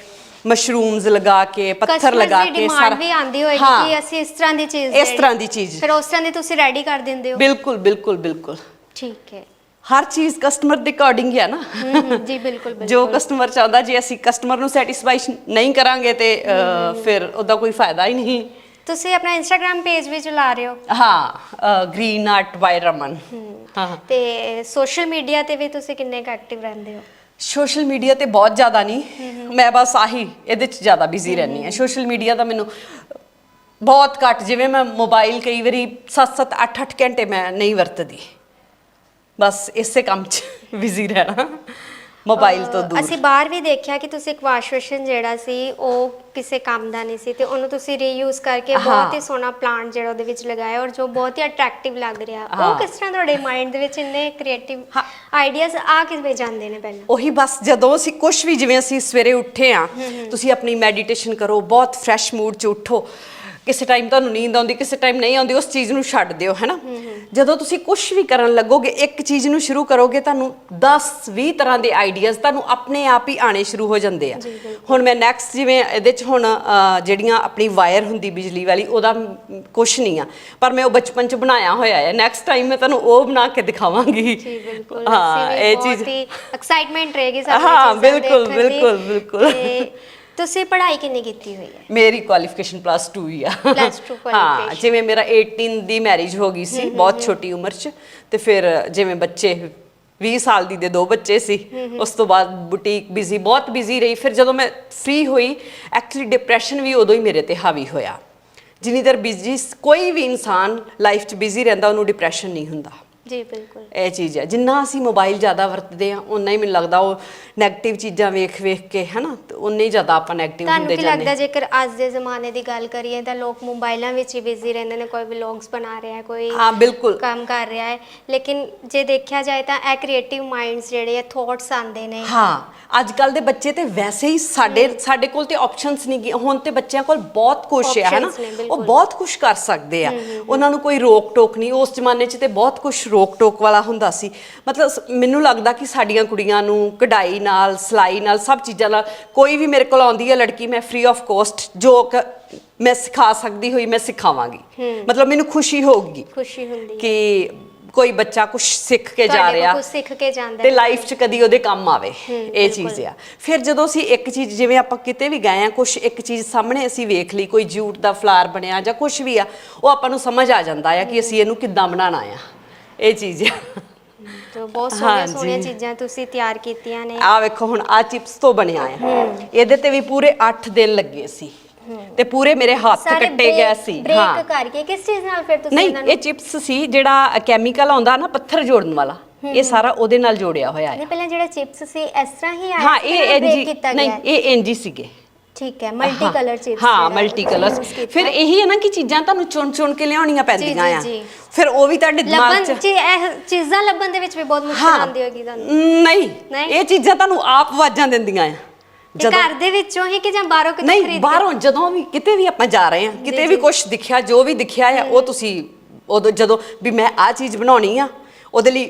ਮਸ਼ਰੂਮਸ ਲਗਾ ਕੇ ਪੱਥਰ ਲਗਾ ਕੇ ਡਿਮਾਂਡ ਵੀ ਆਂਦੀ ਹੋਏਗੀ ਕਿ ਅਸੀਂ ਇਸ ਤਰ੍ਹਾਂ ਦੀ ਚੀਜ਼ ਇਸ। ਤਰ੍ਹਾਂ ਦੀ ਚੀਜ਼। ਫਿਰ ਉਸ ਤਰ੍ਹਾਂ ਦੀ ਤੁਸੀਂ ਰੈਡੀ ਕਰ ਦਿੰਦੇ ਹੋ? ਬਿਲਕੁਲ ਬਿਲਕੁਲ ਬਿਲਕੁਲ। ਠੀਕ ਹੈ। ਹਰ ਚੀਜ਼ ਕਸਟਮਰ ਦੇ ਅਕੋਰਡਿੰਗ ਹੀ ਹੈ ਨਾ। ਜੀ ਬਿਲਕੁਲ ਬਿਲਕੁਲ। ਜੋ ਕਸਟਮਰ ਚਾਹੁੰਦਾ ਜੇ ਅਸੀਂ ਕਸਟਮਰ ਨੂੰ ਸੈਟੀਸਫਾਈ ਨਹੀਂ ਕਰਾਂਗੇ ਤੇ ਫਿਰ ਉਹਦਾ ਕੋਈ ਫਾਇਦਾ ਹੀ ਨਹੀਂ। ਤੁਸੀਂ ਆਪਣਾ ਇੰਸਟਾਗ੍ਰam ਪੇਜ ਵੀ ਚਲਾ ਰਹੇ ਹੋ? ਹਾਂ ਗ੍ਰੀਨ ਆਰਟ ਬਾਈ ਰਮਨ ਹਾਂ। ਤੇ ਸੋਸ਼ਲ ਮੀਡੀਆ ਤੇ ਵੀ ਤੁਸੀਂ ਕਿੰਨੇ ਕੁ ਐਕਟਿਵ ਰਹਿੰਦੇ ਹੋ? ਸੋਸ਼ਲ ਮੀਡੀਆ ਤੇ ਬਹੁਤ ਜ਼ਿਆਦਾ ਨਹੀਂ ਮੈਂ ਬਸ ਆਹੀ ਇਹਦੇ ਚ ਜ਼ਿਆਦਾ ਬਿਜ਼ੀ ਰਹਿੰਦੀ ਹਾਂ। ਸੋਸ਼ਲ ਮੀਡੀਆ ਦਾ ਮੈਨੂੰ ਬਹੁਤ ਘੱਟ ਜਿਵੇਂ ਮੈਂ ਮੋਬਾਈਲ ਕਈ ਵਾਰੀ 7-7 8-8 ਘੰਟੇ ਮੈਂ ਨਹੀਂ ਵਰਤਦੀ। ਬਸ ਇਸੇ ਕੰਮ 'ਚ ਬਿਜ਼ੀ ਰਹਿਣਾ। ਮੋਬਾਈਲ ਤੋਂ ਦੂਰ ਅਸੀਂ ਬਾਹਰ ਵੀ ਦੇਖਿਆ ਕਿ ਤੁਸੀਂ ਇੱਕ ਵਾਸ਼ ਬੇਸਿਨ ਜਿਹੜਾ ਸੀ ਉਹ ਕਿਸੇ ਕੰਮ ਦਾ ਨਹੀਂ ਸੀ ਤੇ ਉਹਨੂੰ ਤੁਸੀਂ ਰੀਯੂਜ਼ ਕਰਕੇ ਬਹੁਤ ਹਾਂ। ਸੋਹਣਾ ਪਲਾਂਟ ਜਿਹੜਾ ਉਹਦੇ ਵਿੱਚ ਲਗਾਇਆ ਔਰ ਜੋ ਬਹੁਤ ਹੀ ਅਟਰੈਕਟਿਵ ਲੱਗ ਰਿਹਾ। ਉਹ ਕਿਸ ਤਰ੍ਹਾਂ ਤੁਹਾਡੇ ਮਾਈਂਡ ਦੇ ਵਿੱਚ ਇੰਨੇ ਕ੍ਰੀਏਟਿਵ। ਆਈਡੀਆਜ਼ ਆ ਕਿਵੇਂ ਜਾਂਦੇ ਨੇ ਪਹਿਲਾਂ ਉਹੀ ਬਸ ਜਦੋਂ ਅਸੀਂ ਕੁਝ ਵੀ ਜਿਵੇਂ ਅਸੀਂ ਸਵੇਰੇ ਉੱਠੇ ਆ ਤੁਸੀਂ ਆਪਣੀ ਮੈਡੀਟੇਸ਼ਨ ਕਰੋ ਬਹੁਤ ਫਰੈਸ਼ ਮੂਡ 'ਚ ਉੱਠੋ ਕਿਸੇ ਟਾਈਮ ਤੁਹਾਨੂੰ ਨੀਂਦ ਆਉਂਦੀ ਕਿਸੇ ਟਾਈਮ ਨਹੀਂ ਆਉਂਦੀ ਉਸ ਚੀਜ਼ ਨੂੰ ਛੱਡ ਦਿਓ ਹੈਨਾ? ਜਦੋਂ ਤੁਸੀਂ ਕੁਝ ਵੀ ਕਰਨ ਲੱਗੋਗੇ ਇੱਕ ਚੀਜ਼ ਨੂੰ ਸ਼ੁਰੂ ਕਰੋਗੇ ਤੁਹਾਨੂੰ 10 20 ਤਰ੍ਹਾਂ ਦੇ ਆਈਡੀਆਜ਼ ਤੁਹਾਨੂੰ ਆਪਣੇ ਆਪ ਹੀ ਆਣੇ ਸ਼ੁਰੂ ਹੋ ਜਾਂਦੇ ਆ। ਹੁਣ ਮੈਂ ਨੈਕਸਟ ਜਿਵੇਂ ਇਹਦੇ 'ਚ ਹੁਣ ਜਿਹੜੀਆਂ ਆਪਣੀ ਵਾਇਰ ਹੁੰਦੀ ਬਿਜਲੀ ਵਾਲੀ ਉਹਦਾ ਕੁਝ ਨਹੀਂ ਆ। ਪਰ ਮੈਂ ਉਹ ਬਚਪਨ 'ਚ ਬਣਾਇਆ ਹੋਇਆ ਹੈ ਨੈਕਸਟ ਟਾਈਮ ਮੈਂ ਤੁਹਾਨੂੰ ਉਹ ਬਣਾ ਕੇ ਦਿਖਾਵਾਂਗੀ। ਜੀ ਬਿਲਕੁਲ। ਹਾਂ ਇਹ ਚੀਜ਼ ਐਕਸਾਈਟਮੈਂਟ ਰਹੇਗੀ ਸਾਨੂੰ ਹਾਂ, ਬਿਲਕੁਲ। ਬਿਲਕੁਲ, ਬਿਲਕੁਲ। ਤੁਸੀਂ ਪੜ੍ਹਾਈ ਕਿੰਨੀ ਕੀਤੀ ਹੋਈ ਹੈ? ਮੇਰੀ ਕੁਆਲੀਫਿਕੇਸ਼ਨ ਪਲੱਸ 2 ਹੀ ਆ। Plus two ਹਾਂ qualification। ਜਿਵੇਂ ਮੇਰਾ 18 ਦੀ ਮੈਰਿਜ ਹੋ ਗਈ ਸੀ ਬਹੁਤ ਛੋਟੀ ਉਮਰ 'ਚ ਤੇ ਫਿਰ ਜਿਵੇਂ ਬੱਚੇ 20 ਸਾਲ ਦੀ ਦੇ ਦੋ ਬੱਚੇ ਸੀ ਉਸ ਤੋਂ ਬਾਅਦ ਬੁਟੀਕ ਬਿਜ਼ੀ ਬਹੁਤ ਬਿਜ਼ੀ ਰਹੀ। ਫਿਰ ਜਦੋਂ ਮੈਂ ਫ੍ਰੀ ਹੋਈ ਐਕਚੁਅਲੀ ਡਿਪਰੈਸ਼ਨ ਵੀ ਉਦੋਂ ਹੀ ਮੇਰੇ ਤੇ ਹਾਵੀ ਹੋਇਆ। ਜਿੰਨੀ ਦੇਰ ਬਿਜ਼ੀ ਕੋਈ ਵੀ ਇਨਸਾਨ ਲਾਈਫ 'ਚ ਬਿਜ਼ੀ ਰਹਿੰਦਾ ਉਹਨੂੰ ਡਿਪਰੈਸ਼ਨ ਨਹੀਂ ਹੁੰਦਾ। ਜੀ ਬਿਲਕੁਲ। ਇਹ ਚੀਜ਼ ਹੈ। ਜਿੰਨਾ ਅਸੀਂ ਮੋਬਾਈਲ ਜ਼ਿਆਦਾ ਵਰਤਦੇ ਆ ਉਨਾ ਹੀ ਮੈਨੂੰ ਲੱਗਦਾ ਉਹ 네ਗੇਟਿਵ ਚੀਜ਼ਾਂ ਵੇਖ ਵੇਖ ਕੇ ਹਨਾ? ਤੇ ਉਨੇ ਹੀ ਜ਼ਿਆਦਾ ਆਪਾਂ 네ਗੇਟਿਵ ਤੁਹਾਨੂੰ ਹੁੰਦੇ ਕੀ ਜਾਂਦੇ ਲੱਗਦਾ ਜੇਕਰ ਅੱਜ ਦੇ ਜ਼ਮਾਨੇ ਦੀ ਗੱਲ ਕਰੀਏ ਤਾਂ ਲੋਕ ਮੋਬਾਈਲਾਂ ਵਿੱਚ ਹੀ ਬਿਜ਼ੀ ਰਹਿੰਦੇ ਨੇ ਕੋਈ ਵਲੌਗਸ ਬਣਾ ਰਿਹਾ ਹੈ ਕੋਈ ਹਾਂ ਬਿਲਕੁਲ। ਕੰਮ ਕਰ ਰਿਹਾ ਹੈ। ਲੇਕਿਨ ਜੇ ਦੇਖਿਆ ਜਾਏ ਤਾਂ ਇਹ ਕ੍ਰੀਏਟਿਵ ਮਾਈਂਡਸ ਜਿਹੜੇ ਆ ਥੌਟਸ ਆਉਂਦੇ ਨੇ। ਹਾਂ ਅੱਜ ਕੱਲ ਦੇ ਬੱਚੇ ਤੇ ਵੈਸੇ ਹੀ ਸਾਡੇ ਸਾਡੇ ਕੋਲ ਤੇ ਆਪਸ਼ਨਸ ਨਹੀਂ ਗਏ ਹੁਣ ਤੇ ਬੱਚਿਆਂ ਕੋਲ ਬਹੁਤ ਕੁਝ ਹੈ ਹਨਾ? Options ਨੇ, ਉਹ ਬਿਲਕੁਲ। ਬਹੁਤ ਕੁਝ ਕਰ ਸਕਦੇ ਆ। ਉਹਨਾਂ ਨੂੰ ਕੋਈ ਰੋਕ ਟੋਕ ਨਹੀਂ। ਉਸ ਜ਼ਮਾਨੇ 'ਚ ਤੇ ਬਹੁਤ ਕੁਝ ਰੋਕ ਟੋਕ ਵਾਲਾ ਹੁੰਦਾ ਸੀ। ਮਤਲਬ ਮੈਨੂੰ ਲੱਗਦਾ ਕਿ ਸਾਡੀਆਂ ਕੁੜੀਆਂ ਨੂੰ ਕਢਾਈ ਨਾਲ ਸਿਲਾਈ ਨਾਲ ਸਭ ਚੀਜ਼ਾਂ ਨਾਲ ਕੋਈ ਵੀ ਮੇਰੇ ਕੋਲ ਆਉਂਦੀ ਹੈ ਲੜਕੀ ਮੈਂ ਫ੍ਰੀ ਆਫ ਕੋਸਟ ਜੋ ਮੈਂ ਸਿਖਾ ਸਕਦੀ ਹੋਈ ਮੈਂ ਸਿਖਾਵਾਂਗੀ। ਮਤਲਬ ਮੈਨੂੰ ਖੁਸ਼ੀ ਹੋਊਗੀ ਖੁਸ਼ੀ ਹੁੰਦੀ ਕਿ ਕੋਈ ਬੱਚਾ ਕੁਝ ਸਿੱਖ ਕੇ ਜਾ ਰਿਹਾ ਕੁਝ ਸਿੱਖ ਕੇ ਜਾਂਦਾ ਤੇ ਲਾਈਫ 'ਚ ਕਦੀ ਉਹਦੇ ਕੰਮ ਆਵੇ। ਇਹ ਚੀਜ਼। ਆ। ਫਿਰ ਜਦੋਂ ਅਸੀਂ ਇੱਕ ਚੀਜ਼ ਜਿਵੇਂ ਆਪਾਂ ਕਿਤੇ ਵੀ ਗਏ ਆ ਕੁਝ ਇੱਕ ਚੀਜ਼ ਸਾਹਮਣੇ ਅਸੀਂ ਵੇਖ ਲਈ ਕੋਈ ਜੂਟ ਦਾ ਫਲਾਰ ਬਣਿਆ ਜਾਂ ਕੁਝ ਵੀ ਆ ਉਹ ਆਪਾਂ ਨੂੰ ਸਮਝ ਆ ਜਾਂਦਾ ਆ ਕਿ ਅਸੀਂ ਇਹਨੂੰ ਕਿੱਦਾਂ ਬਣਾਉਣਾ ਆ। ਇਹ ਚੀਜ਼। ਆ ਤੇ ਬਹੁਤ ਸੋਹਣੀਆਂ ਹਾਂਜੀ। ਸੋਹਣੀਆਂ ਚੀਜ਼ਾਂ ਤੁਸੀਂ ਤਿਆਰ ਕੀਤੀਆਂ ਨੇ। ਆ ਵੇਖੋ ਹੁਣ ਆ ਚਿਪਸ ਤੋਂ ਬਣਿਆ ਆ। ਇਹਦੇ ਤੇ ਵੀ ਪੂਰੇ 8 ਦਿਨ ਲੱਗੇ ਸੀ। ਤੇ ਪੂਰੇ ਮੇਰੇ ਹੱਥ ਕੱਟੇ ਗਏ ਸੀ। ਬ੍ਰੇਕ ਕਰਕੇ ਕਿਸ ਚੀਜ਼ ਨਾਲ ਫਿਰ ਤੁਸੀਂ ਨਹੀਂ ਇਹਨਾਂ ਇਹ ਨੂੰ ਚਿਪਸ ਸੀ ਜਿਹੜਾ ਕੈਮੀਕਲ ਆਉਂਦਾ ਨਾ ਪੱਥਰ ਜੋੜਨ ਵਾਲਾ। ਇਹ ਸਾਰਾ ਉਹਦੇ ਨਾਲ ਜੋੜਿਆ ਹੋਇਆ ਹੈ ਨਹੀਂ ਪਹਿਲਾਂ ਜਿਹੜੇ ਚਿਪਸ ਸੀ ਇਸ ਤਰ੍ਹਾਂ ਹੀ ਆਏ ਹਾਂ ਸੀ ਇਹ break ਕੀਤਾ ਨਹੀਂ ਗਿਆ। ਹੈ? ਇਹ ਐਨਜੀ ਸੀਗੇ। ਠੀਕ ਹੈ ਮਲਟੀ ਕਲਰ ਚਿਪਸ ਹਾਂ ਮਲਟੀ ਕਲਰਸ ਫਿਰ ਇਹੀ ਹੈ ਨਾ ਕਿ ਚੀਜ਼ਾਂ ਤੁਹਾਨੂੰ ਚੁਣ ਚੁਣ ਕੇ ਲਿਆਉਣੀਆਂ ਪੈਂਦੀਆਂ ਆ। ਫਿਰ ਉਹ ਵੀ ਤੁਹਾਡੇ ਦਿਮਾਗ ਲੱਭਣ 'ਚ ਚ ਇਹ ਚੀਜ਼ਾਂ ਲੱਭਣ ਦੇ ਵਿੱਚ ਵੀ ਬਹੁਤ ਮੁਸ਼ਕਲ ਆਉਂਦੀ ਹੋਗੀ ਤੁਹਾਨੂੰ। ਨਹੀਂ। ਨਹੀਂ? ਇਹ ਚੀਜ਼ਾਂ ਤੁਹਾਨੂੰ ਆਪ ਆਵਾਜ਼ਾਂ ਦਿੰਦੀਆਂ ਆ। ਇਹ ਘਰ ਦੇ ਵਿੱਚੋਂ ਹੀ ਕਿ ਜਾਂ ਬਾਹਰੋਂ ਕਿਤੋਂ ਨਹੀਂ ਖਰੀਦ ਕੇ? ਬਾਹਰੋਂ ਜਦੋਂ ਵੀ ਕਿਤੇ ਵੀ ਆਪਾਂ ਜਾ ਰਹੇ ਆ ਕਿਤੇ ਵੀ ਕੁਝ ਦਿਖਿਆ ਜੋ ਵੀ ਦਿਖਿਆ ਆ ਉਹ ਤੁਸੀਂ ਉਦੋਂ ਜਦੋਂ ਵੀ ਮੈਂ ਆ ਚੀਜ਼ ਬਣਾਉਣੀ ਆ ਉਹਦੇ ਲਈ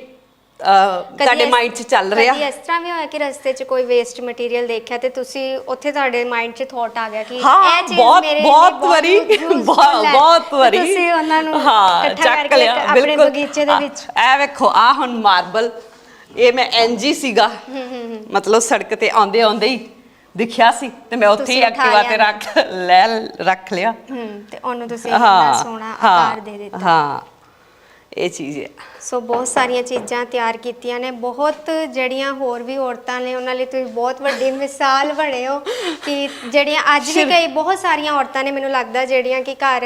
ਤੁਹਾਡੇ ਮਾਈਂਡ 'ਚ ਚੱਲ ਰਿਹਾ? ਕਦੀ ਇਸ ਤਰ੍ਹਾਂ ਵੀ ਹੋਇਆ ਕਿ ਰਸਤੇ 'ਚ ਕੋਈ ਵੇਸਟ ਮਟੀਰੀਅਲ ਦੇਖਿਆ ਤੇ ਤੁਸੀਂ ਉੱਥੇ ਤੁਹਾਡੇ ਮਾਈਂਡ 'ਚ ਥੋਟ ਆ ਗਿਆ ਕਿ ਇਹ ਚੀਜ਼ ਬਹੁਤ ਮੇਰੇ ਲਈ ਬਹੁਤ ਵਾਰੀ ਬਹੁਤ ਵਾਰੀ। ਤੁਸੀਂ ਉਹਨਾਂ ਨੂੰ ਹਾਂ ਚੱਕ ਲਿਆ ਆਪਣੇ ਬਿਲਕੁਲ। ਬਗੀਚੇ ਦੇ ਵਿੱਚ। ਇਹ ਵੇਖੋ ਆ ਹੁਣ ਮਾਰਬਲ ਇਹ ਮੈਂ ਐਨਜੀ ਸੀਗਾ। ਮਤਲਬ ਸੜਕ ਤੇ ਆਉਂਦੇ ਆਉਂਦੇ ਹੀ ਦਿਖਿਆ ਸੀ ਤੇ ਮੈਂ ਉੱਥੇ ਹੀ ਐਕਟਿਵਾ ਤੇ। ਰੱਖ ਲੈ ਰੱਖ ਲਿਆ। ਹੂੰ ਤੇ ਉਹਨੂੰ ਤੁਸੀਂ ਇੰਨਾ ਸੋਹਣਾ ਆਕਾਰ ਦੇ ਦਿੱਤਾ। ਹਾਂ ਇਹ ਚੀਜ਼ ਹੈ। ਸੋ ਬਹੁਤ ਸਾਰੀਆਂ ਚੀਜ਼ਾਂ ਤਿਆਰ ਕੀਤੀਆਂ ਨੇ। ਬਹੁਤ ਜਿਹੜੀਆਂ ਹੋਰ ਵੀ ਔਰਤਾਂ ਨੇ ਉਹਨਾਂ ਲਈ ਤੁਸੀਂ ਬਹੁਤ ਵੱਡੀ ਮਿਸਾਲ ਬਣੇ ਹੋ ਕਿ ਜਿਹੜੀਆਂ ਅੱਜ ਵੀ ਕਈ ਬਹੁਤ ਸਾਰੀਆਂ ਔਰਤਾਂ ਨੇ ਮੈਨੂੰ ਲੱਗਦਾ ਜਿਹੜੀਆਂ ਕਿ ਘਰ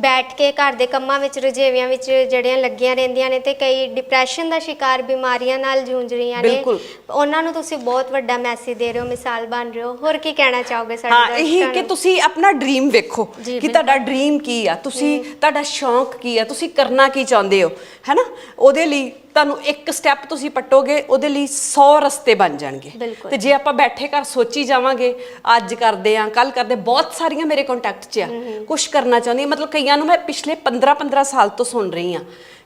ਬੈਠ ਕੇ ਘਰ ਦੇ ਕੰਮਾਂ ਵਿੱਚ ਰੁਝੇਵਿਆਂ ਵਿੱਚ ਜਿਹੜੀਆਂ ਲੱਗੀਆਂ ਰਹਿੰਦੀਆਂ ਨੇ ਤੇ ਕਈ ਡਿਪਰੈਸ਼ਨ ਦਾ ਸ਼ਿਕਾਰ ਬਿਮਾਰੀਆਂ ਨਾਲ ਜੂਝ ਰਹੀਆਂ ਨੇ। ਉਹਨਾਂ ਨੂੰ ਤੁਸੀਂ ਬਹੁਤ ਵੱਡਾ ਮੈਸੇਜ ਦੇ ਰਹੇ ਹੋ ਮਿਸਾਲ ਬਣ ਰਹੇ ਹੋ। ਹੋਰ ਕੀ ਕਹਿਣਾ ਚਾਹੋਗੇ ਸਾਡੇ ਹਾਂ ਇਹੀ ਦਰਸ਼ਕਾਂ ਕਿ? ਤੁਸੀਂ ਆਪਣਾ ਡ੍ਰੀਮ ਵੇਖੋ ਕਿ ਤੁਹਾਡਾ ਡ੍ਰੀਮ ਕੀ ਆ। ਤੁਸੀਂ ਤੁਹਾਡਾ ਸ਼ੌਂਕ ਕੀ ਆ? ਤੁਸੀਂ ਕਰਨਾ ਕੀ ਚਾਹੁੰਦੇ ਹੋ? ਹੈਨਾ? ਉਹਦੇ ਲਈ ਤੁਹਾਨੂੰ ਇੱਕ ਸਟੈਪ ਤੁਸੀਂ ਪਟੋਗੇ ਉਹਦੇ ਲਈ 100 ਰਸਤੇ ਬਣ ਜਾਣਗੇ ਬਿਲਕੁਲ। ਤੇ ਜੇ ਆਪਾਂ ਬੈਠੇ ਘਰ ਸੋਚੀ ਜਾਵਾਂਗੇ ਅੱਜ ਕਰਦੇ ਆ ਕੱਲ ਕਰਦੇ ਬਹੁਤ ਸਾਰੀਆਂ ਮੇਰੇ ਕੰਟੈਕਟ 'ਚ ਆ ਕੁਝ ਕਰਨਾ ਚਾਹੁੰਦੀ ਹਾਂ। ਮਤਲਬ ਕਈਆਂ ਨੂੰ ਮੈਂ ਪਿਛਲੇ 15 15 ਸਾਲ ਤੋਂ ਸੁਣ ਰਹੀ ਆ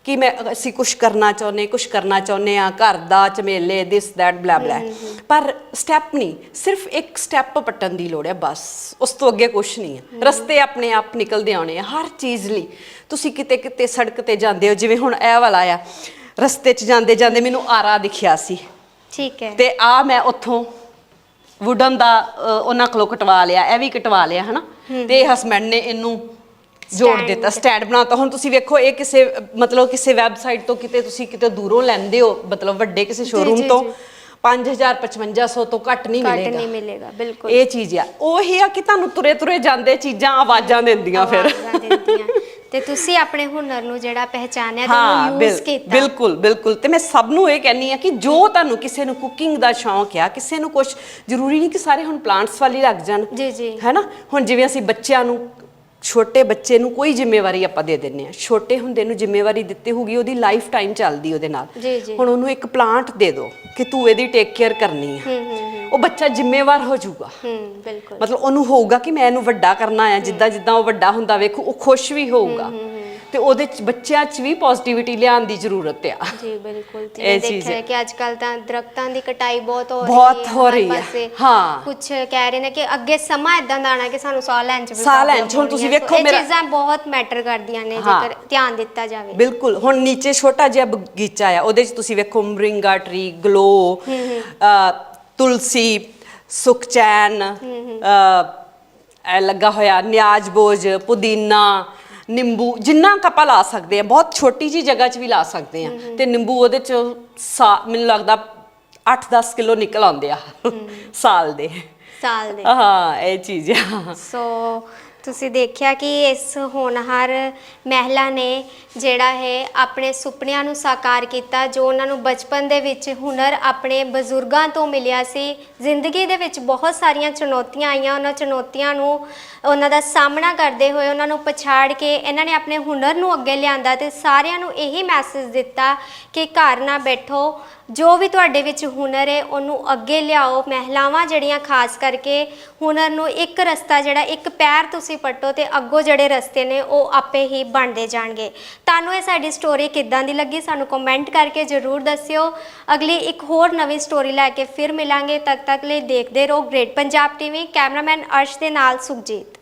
ਕਿ ਮੈਂ ਅਸੀਂ ਕੁਝ ਕਰਨਾ ਚਾਹੁੰਦੇ ਕੁਝ ਕਰਨਾ ਚਾਹੁੰਦੇ ਆ ਘਰ ਦਾ ਚਮੇਲੇ ਦਿਸ ਦੈਟ ਬਲਾ ਬਲਾ ਪਰ ਸਟੈਪ ਨਹੀਂ ਸਿਰਫ ਇੱਕ ਸਟੈਪ ਪਟਣ ਦੀ ਲੋੜ ਹੈ ਬਸ। ਉਸ ਤੋਂ ਅੱਗੇ ਕੁਝ ਨਹੀਂ ਹੈ। ਰਸਤੇ ਆਪਣੇ ਆਪ ਨਿਕਲਦੇ ਆਉਣੇ ਆ ਹਰ ਚੀਜ਼ ਲਈ। ਤੁਸੀਂ ਕਿਤੇ ਕਿਤੇ ਸੜਕ ਤੇ ਜਾਂਦੇ ਹੋ ਜਿਵੇਂ ਹੁਣ ਇਹ ਵਾਲਾ ਆ। ਰਸਤੇ 'ਚ ਜਾਂਦੇ ਜਾਂਦੇ ਮੈਨੂੰ ਆਰਾ ਦਿਖਿਆ ਸੀ। ਠੀਕ ਹੈ। ਤੇ ਆ ਮੈਂ ਉੱਥੋਂ ਵੁਡਨ ਦਾ ਉਹਨਾਂ ਕੋਲੋਂ ਕਟਵਾ ਲਿਆ ਇਹ ਵੀ ਕਟਵਾ ਲਿਆ ਹਨਾ? ਤੇ ਹਸਬੰਡ ਨੇ ਇਹਨੂੰ ਜੋੜ ਦਿੱਤਾ ਸਟੈਂਡ ਬਣਾਤਾ। ਹੁਣ ਤੁਸੀਂ ਵੇਖੋ ਇਹ ਕਿਸੇ ਮਤਲਬ ਕਿਸੇ ਵੈਬਸਾਈਟ ਤੋਂ ਕਿਤੇ ਤੁਸੀਂ ਕਿਤੇ ਦੂਰੋਂ ਲੈਂਦੇ ਹੋ ਮਤਲਬ ਵੱਡੇ ਕਿਸੇ ਸ਼ੋਰੂਮ ਤੋਂ ਜੀ। 5000 5500 ਤੋਂ ਘੱਟ ਨਹੀਂ ਘੱਟ ਮਿਲੇਗਾ। ਨਹੀਂ ਮਿਲੇਗਾ ਬਿਲਕੁਲ। ਇਹ ਚੀਜ਼ ਆ। ਉਹ ਆ ਕਿ ਤੁਹਾਨੂੰ ਤੁਰੇ ਤੁਰੇ ਜਾਂਦੇ ਚੀਜ਼ਾਂ ਆਵਾਜ਼ਾਂ ਦਿੰਦੀਆਂ ਫਿਰ। ਤੇ ਤੁਸੀਂ ਆਪਣੇ ਹੁਨਰ ਨੂੰ ਜਿਹੜਾ ਪਹਿਚਾਨਿਆ ਤੇ ਉਹਨੂੰ ਯੂਜ਼ ਕੀਤਾ। ਬਿਲਕੁਲ ਬਿਲਕੁਲ। ਤੇ ਮੈਂ ਸਭ ਨੂੰ ਇਹ ਕਹਿੰਨੀ ਆ ਕਿ ਜੋ ਤੁਹਾਨੂੰ ਕਿਸੇ ਨੂੰ ਕੁਕਿੰਗ ਦਾ ਸ਼ੌਂਕ ਆ ਕਿਸੇ ਨੂੰ ਕੁਝ ਜ਼ਰੂਰੀ ਨਹੀਂ ਕਿ ਸਾਰੇ ਹੁਣ ਪਲਾਂਟਸ ਵਾਲੀ ਲੱਗ ਜਾਣ। ਜੀ ਜੀ। ਹੈਨਾ? ਹੁਣ ਜਿਵੇਂ ਅਸੀਂ ਬੱਚਿਆਂ ਨੂੰ ਛੋਟੇ ਬੱਚੇ ਨੂੰ ਕੋਈ ਜ਼ਿੰਮੇਵਾਰੀ ਆਪਾਂ ਦੇ ਦਿੰਨੇ ਆ ਛੋਟੇ ਹੁੰਦੇ ਨੂੰ ਜ਼ਿੰਮੇਵਾਰੀ ਦਿੱਤੀ ਹੋਗੀ ਉਹਦੀ ਲਾਈਫ ਟਾਈਮ ਚੱਲਦੀ ਉਹਦੇ ਨਾਲ। ਜੀ, ਜੀ। ਹੁਣ ਉਹਨੂੰ ਇੱਕ ਪਲਾਂਟ ਦੇ ਦਿਓ ਕਿ ਤੂੰ ਇਹਦੀ ਟੇਕ ਕੇਅਰ ਕਰਨੀ ਆ। ਹੂੰ ਹੂੰ ਉਹ ਬੱਚਾ ਜ਼ਿੰਮੇਵਾਰ ਹੋ ਜਾਊਗਾ। ਹੂੰ ਬਿਲਕੁਲ। ਮਤਲਬ ਉਹਨੂੰ ਹੋਊਗਾ ਕਿ ਮੈਂ ਇਹਨੂੰ ਵੱਡਾ ਕਰਨਾ ਹੈ ਜਿੱਦਾਂ ਜਿੱਦਾਂ ਉਹ ਵੱਡਾ ਹੁੰਦਾ ਵੇਖੋ ਉਹ ਖੁਸ਼ ਵੀ ਹੋਊਗਾ। ਤੇ ਉਹਦੇ ਚ ਬੱਚਿਆਂ 'ਚ ਵੀ ਪੋਜ਼ਿਟਿਵਿਟੀ ਲਿਆਉਣ ਦੀ ਜ਼ਰੂਰਤ ਆ ਜੀ ਬਿਲਕੁਲ ਤੇ ਇਹ ਇਹ ਚੀਜ਼ ਦੇਖਿਆ ਹੈ ਹੈ। ਕਿ ਅੱਜ ਕੱਲ ਤਾਂ ਦਰਖਤਾਂ ਦੀ ਕਟਾਈ ਬਹੁਤ ਹੋ ਰਹੀ ਬਹੁਤ ਹੈ ਹੋ ਹਰ ਰਹੀ ਹੈ। ਪਾਸੇ। ਹਾਂ। ਕੁਝ ਕਹਿ ਰਹੇ ਨੇ ਕਿ ਅੱਗੇ ਸਮਾਂ ਇਦਾਂ ਦਾ ਆਣਾ ਕਿ ਸਾਨੂੰ ਸਾਹ ਲੈਣ ਚ ਵੀ ਸਾਹ ਲੈਣ problem ਚ, ਹੁਣ ਤੁਸੀਂ ਹੋਣੀ ਹੈ। ਵੇਖੋ ਸੋ ਇਹ ਮੇਰਾ- ਚੀਜ਼ਾਂ ਬਹੁਤ ਮੈਟਰ ਕਰਦੀਆਂ ਨੇ ਹਾਂ। ਜੇਕਰ ਧਿਆਨ ਦਿੱਤਾ ਜਾਵੇ ਬਿਲਕੁਲ ਹੁਣ ਨੀਚੇ ਛੋਟਾ ਜਿਹਾ ਬਗੀਚਾ ਆ ਉਹਦੇ 'ਚ ਤੁਸੀਂ ਵੇਖੋ ਮਰਿੰਗਾ ਟਰੀ ਗਲੋ ਤੁਲਸੀ ਸੁਖਚੈਨ ਐ ਲੱਗਾ ਹੋਇਆ ਨਿਆਜ ਬੋਝ ਪੁਦੀਨਾ ਨਿੰਬੂ ਜਿੰਨਾ ਕੁ ਆਪਾਂ ਲਾ ਸਕਦੇ ਆ ਬਹੁਤ ਛੋਟੀ ਜੀ ਜਗ੍ਹਾ 'ਚ ਵੀ ਲਾ ਸਕਦੇ ਆ ਤੇ ਨਿੰਬੂ ਉਹਦੇ 'ਚ ਸਾ- ਮੈਨੂੰ ਲੱਗਦਾ 8-10 ਕਿਲੋ ਨਿਕਲ ਆਉਂਦੇ ਆ ਸਾਲ ਦੇ। ਸਾਲ ਦੇ। ਹਾਂ ਇਹ ਚੀਜ਼ ਆ। ਸੋ ਤੁਸੀਂ ਦੇਖਿਆ ਕਿ ਇਸ ਹੋਣਹਾਰ ਮਹਿਲਾ ਨੇ ਜਿਹੜਾ ਹੈ ਆਪਣੇ ਸੁਪਨਿਆਂ ਨੂੰ ਸਾਕਾਰ ਕੀਤਾ, ਜੋ ਉਹਨਾਂ ਨੂੰ ਬਚਪਨ ਦੇ ਵਿੱਚ ਹੁਨਰ ਆਪਣੇ ਬਜ਼ੁਰਗਾਂ ਤੋਂ ਮਿਲਿਆ ਸੀ। ਜ਼ਿੰਦਗੀ ਦੇ ਵਿੱਚ ਬਹੁਤ ਸਾਰੀਆਂ ਚੁਣੌਤੀਆਂ ਆਈਆਂ, ਉਹਨਾਂ ਚੁਣੌਤੀਆਂ ਨੂੰ ਉਹਨਾਂ ਦਾ ਸਾਹਮਣਾ ਕਰਦੇ ਹੋਏ ਉਹਨਾਂ ਨੂੰ ਪਛਾੜ ਕੇ ਇਹਨਾਂ ਨੇ ਆਪਣੇ ਹੁਨਰ ਨੂੰ ਅੱਗੇ ਲਿਆਂਦਾ ਤੇ ਸਾਰਿਆਂ ਨੂੰ ਇਹੀ ਮੈਸੇਜ ਦਿੱਤਾ ਕਿ ਘਰ ਨਾ ਬੈਠੋ ਜੋ ਵੀ ਤੁਹਾਡੇ ਵਿੱਚ ਹੁਨਰ ਹੈ, ਉਹਨੂੰ ਅੱਗੇ ਲਿਆਓ। ਮਹਿਲਾਵਾਂ ਜਿਹੜੀਆਂ ਖਾਸ ਕਰਕੇ ਹੁਨਰ ਨੂੰ ਇੱਕ ਰਸਤਾ ਜਿਹੜਾ, ਇੱਕ ਪੈਰ ਤੁਸੀਂ ਪੱਟੋ ਤੇ ਅੱਗੋਂ ਜਿਹੜੇ ਰਸਤੇ ਨੇ, ਉਹ ਆਪੇ ਹੀ ਬਣਦੇ ਜਾਣਗੇ। ਤੁਹਾਨੂੰ ਇਹ ਸਾਡੀ ਸਟੋਰੀ ਕਿੱਦਾਂ ਦੀ ਲੱਗੀ, ਸਾਨੂੰ ਕਮੈਂਟ ਕਰਕੇ ਜਰੂਰ ਦੱਸਿਓ। ਅਗਲੀ ਇੱਕ ਹੋਰ ਨਵੀਂ ਸਟੋਰੀ ਲੈ ਕੇ ਫਿਰ ਮਿਲਾਂਗੇ। ਤਦ ਤੱਕ ਲਈ ਦੇਖਦੇ ਰਹੋ Great Punjab TV cameraman Arsh ਦੇ ਨਾਲ ਸੁਖਜੀਤ।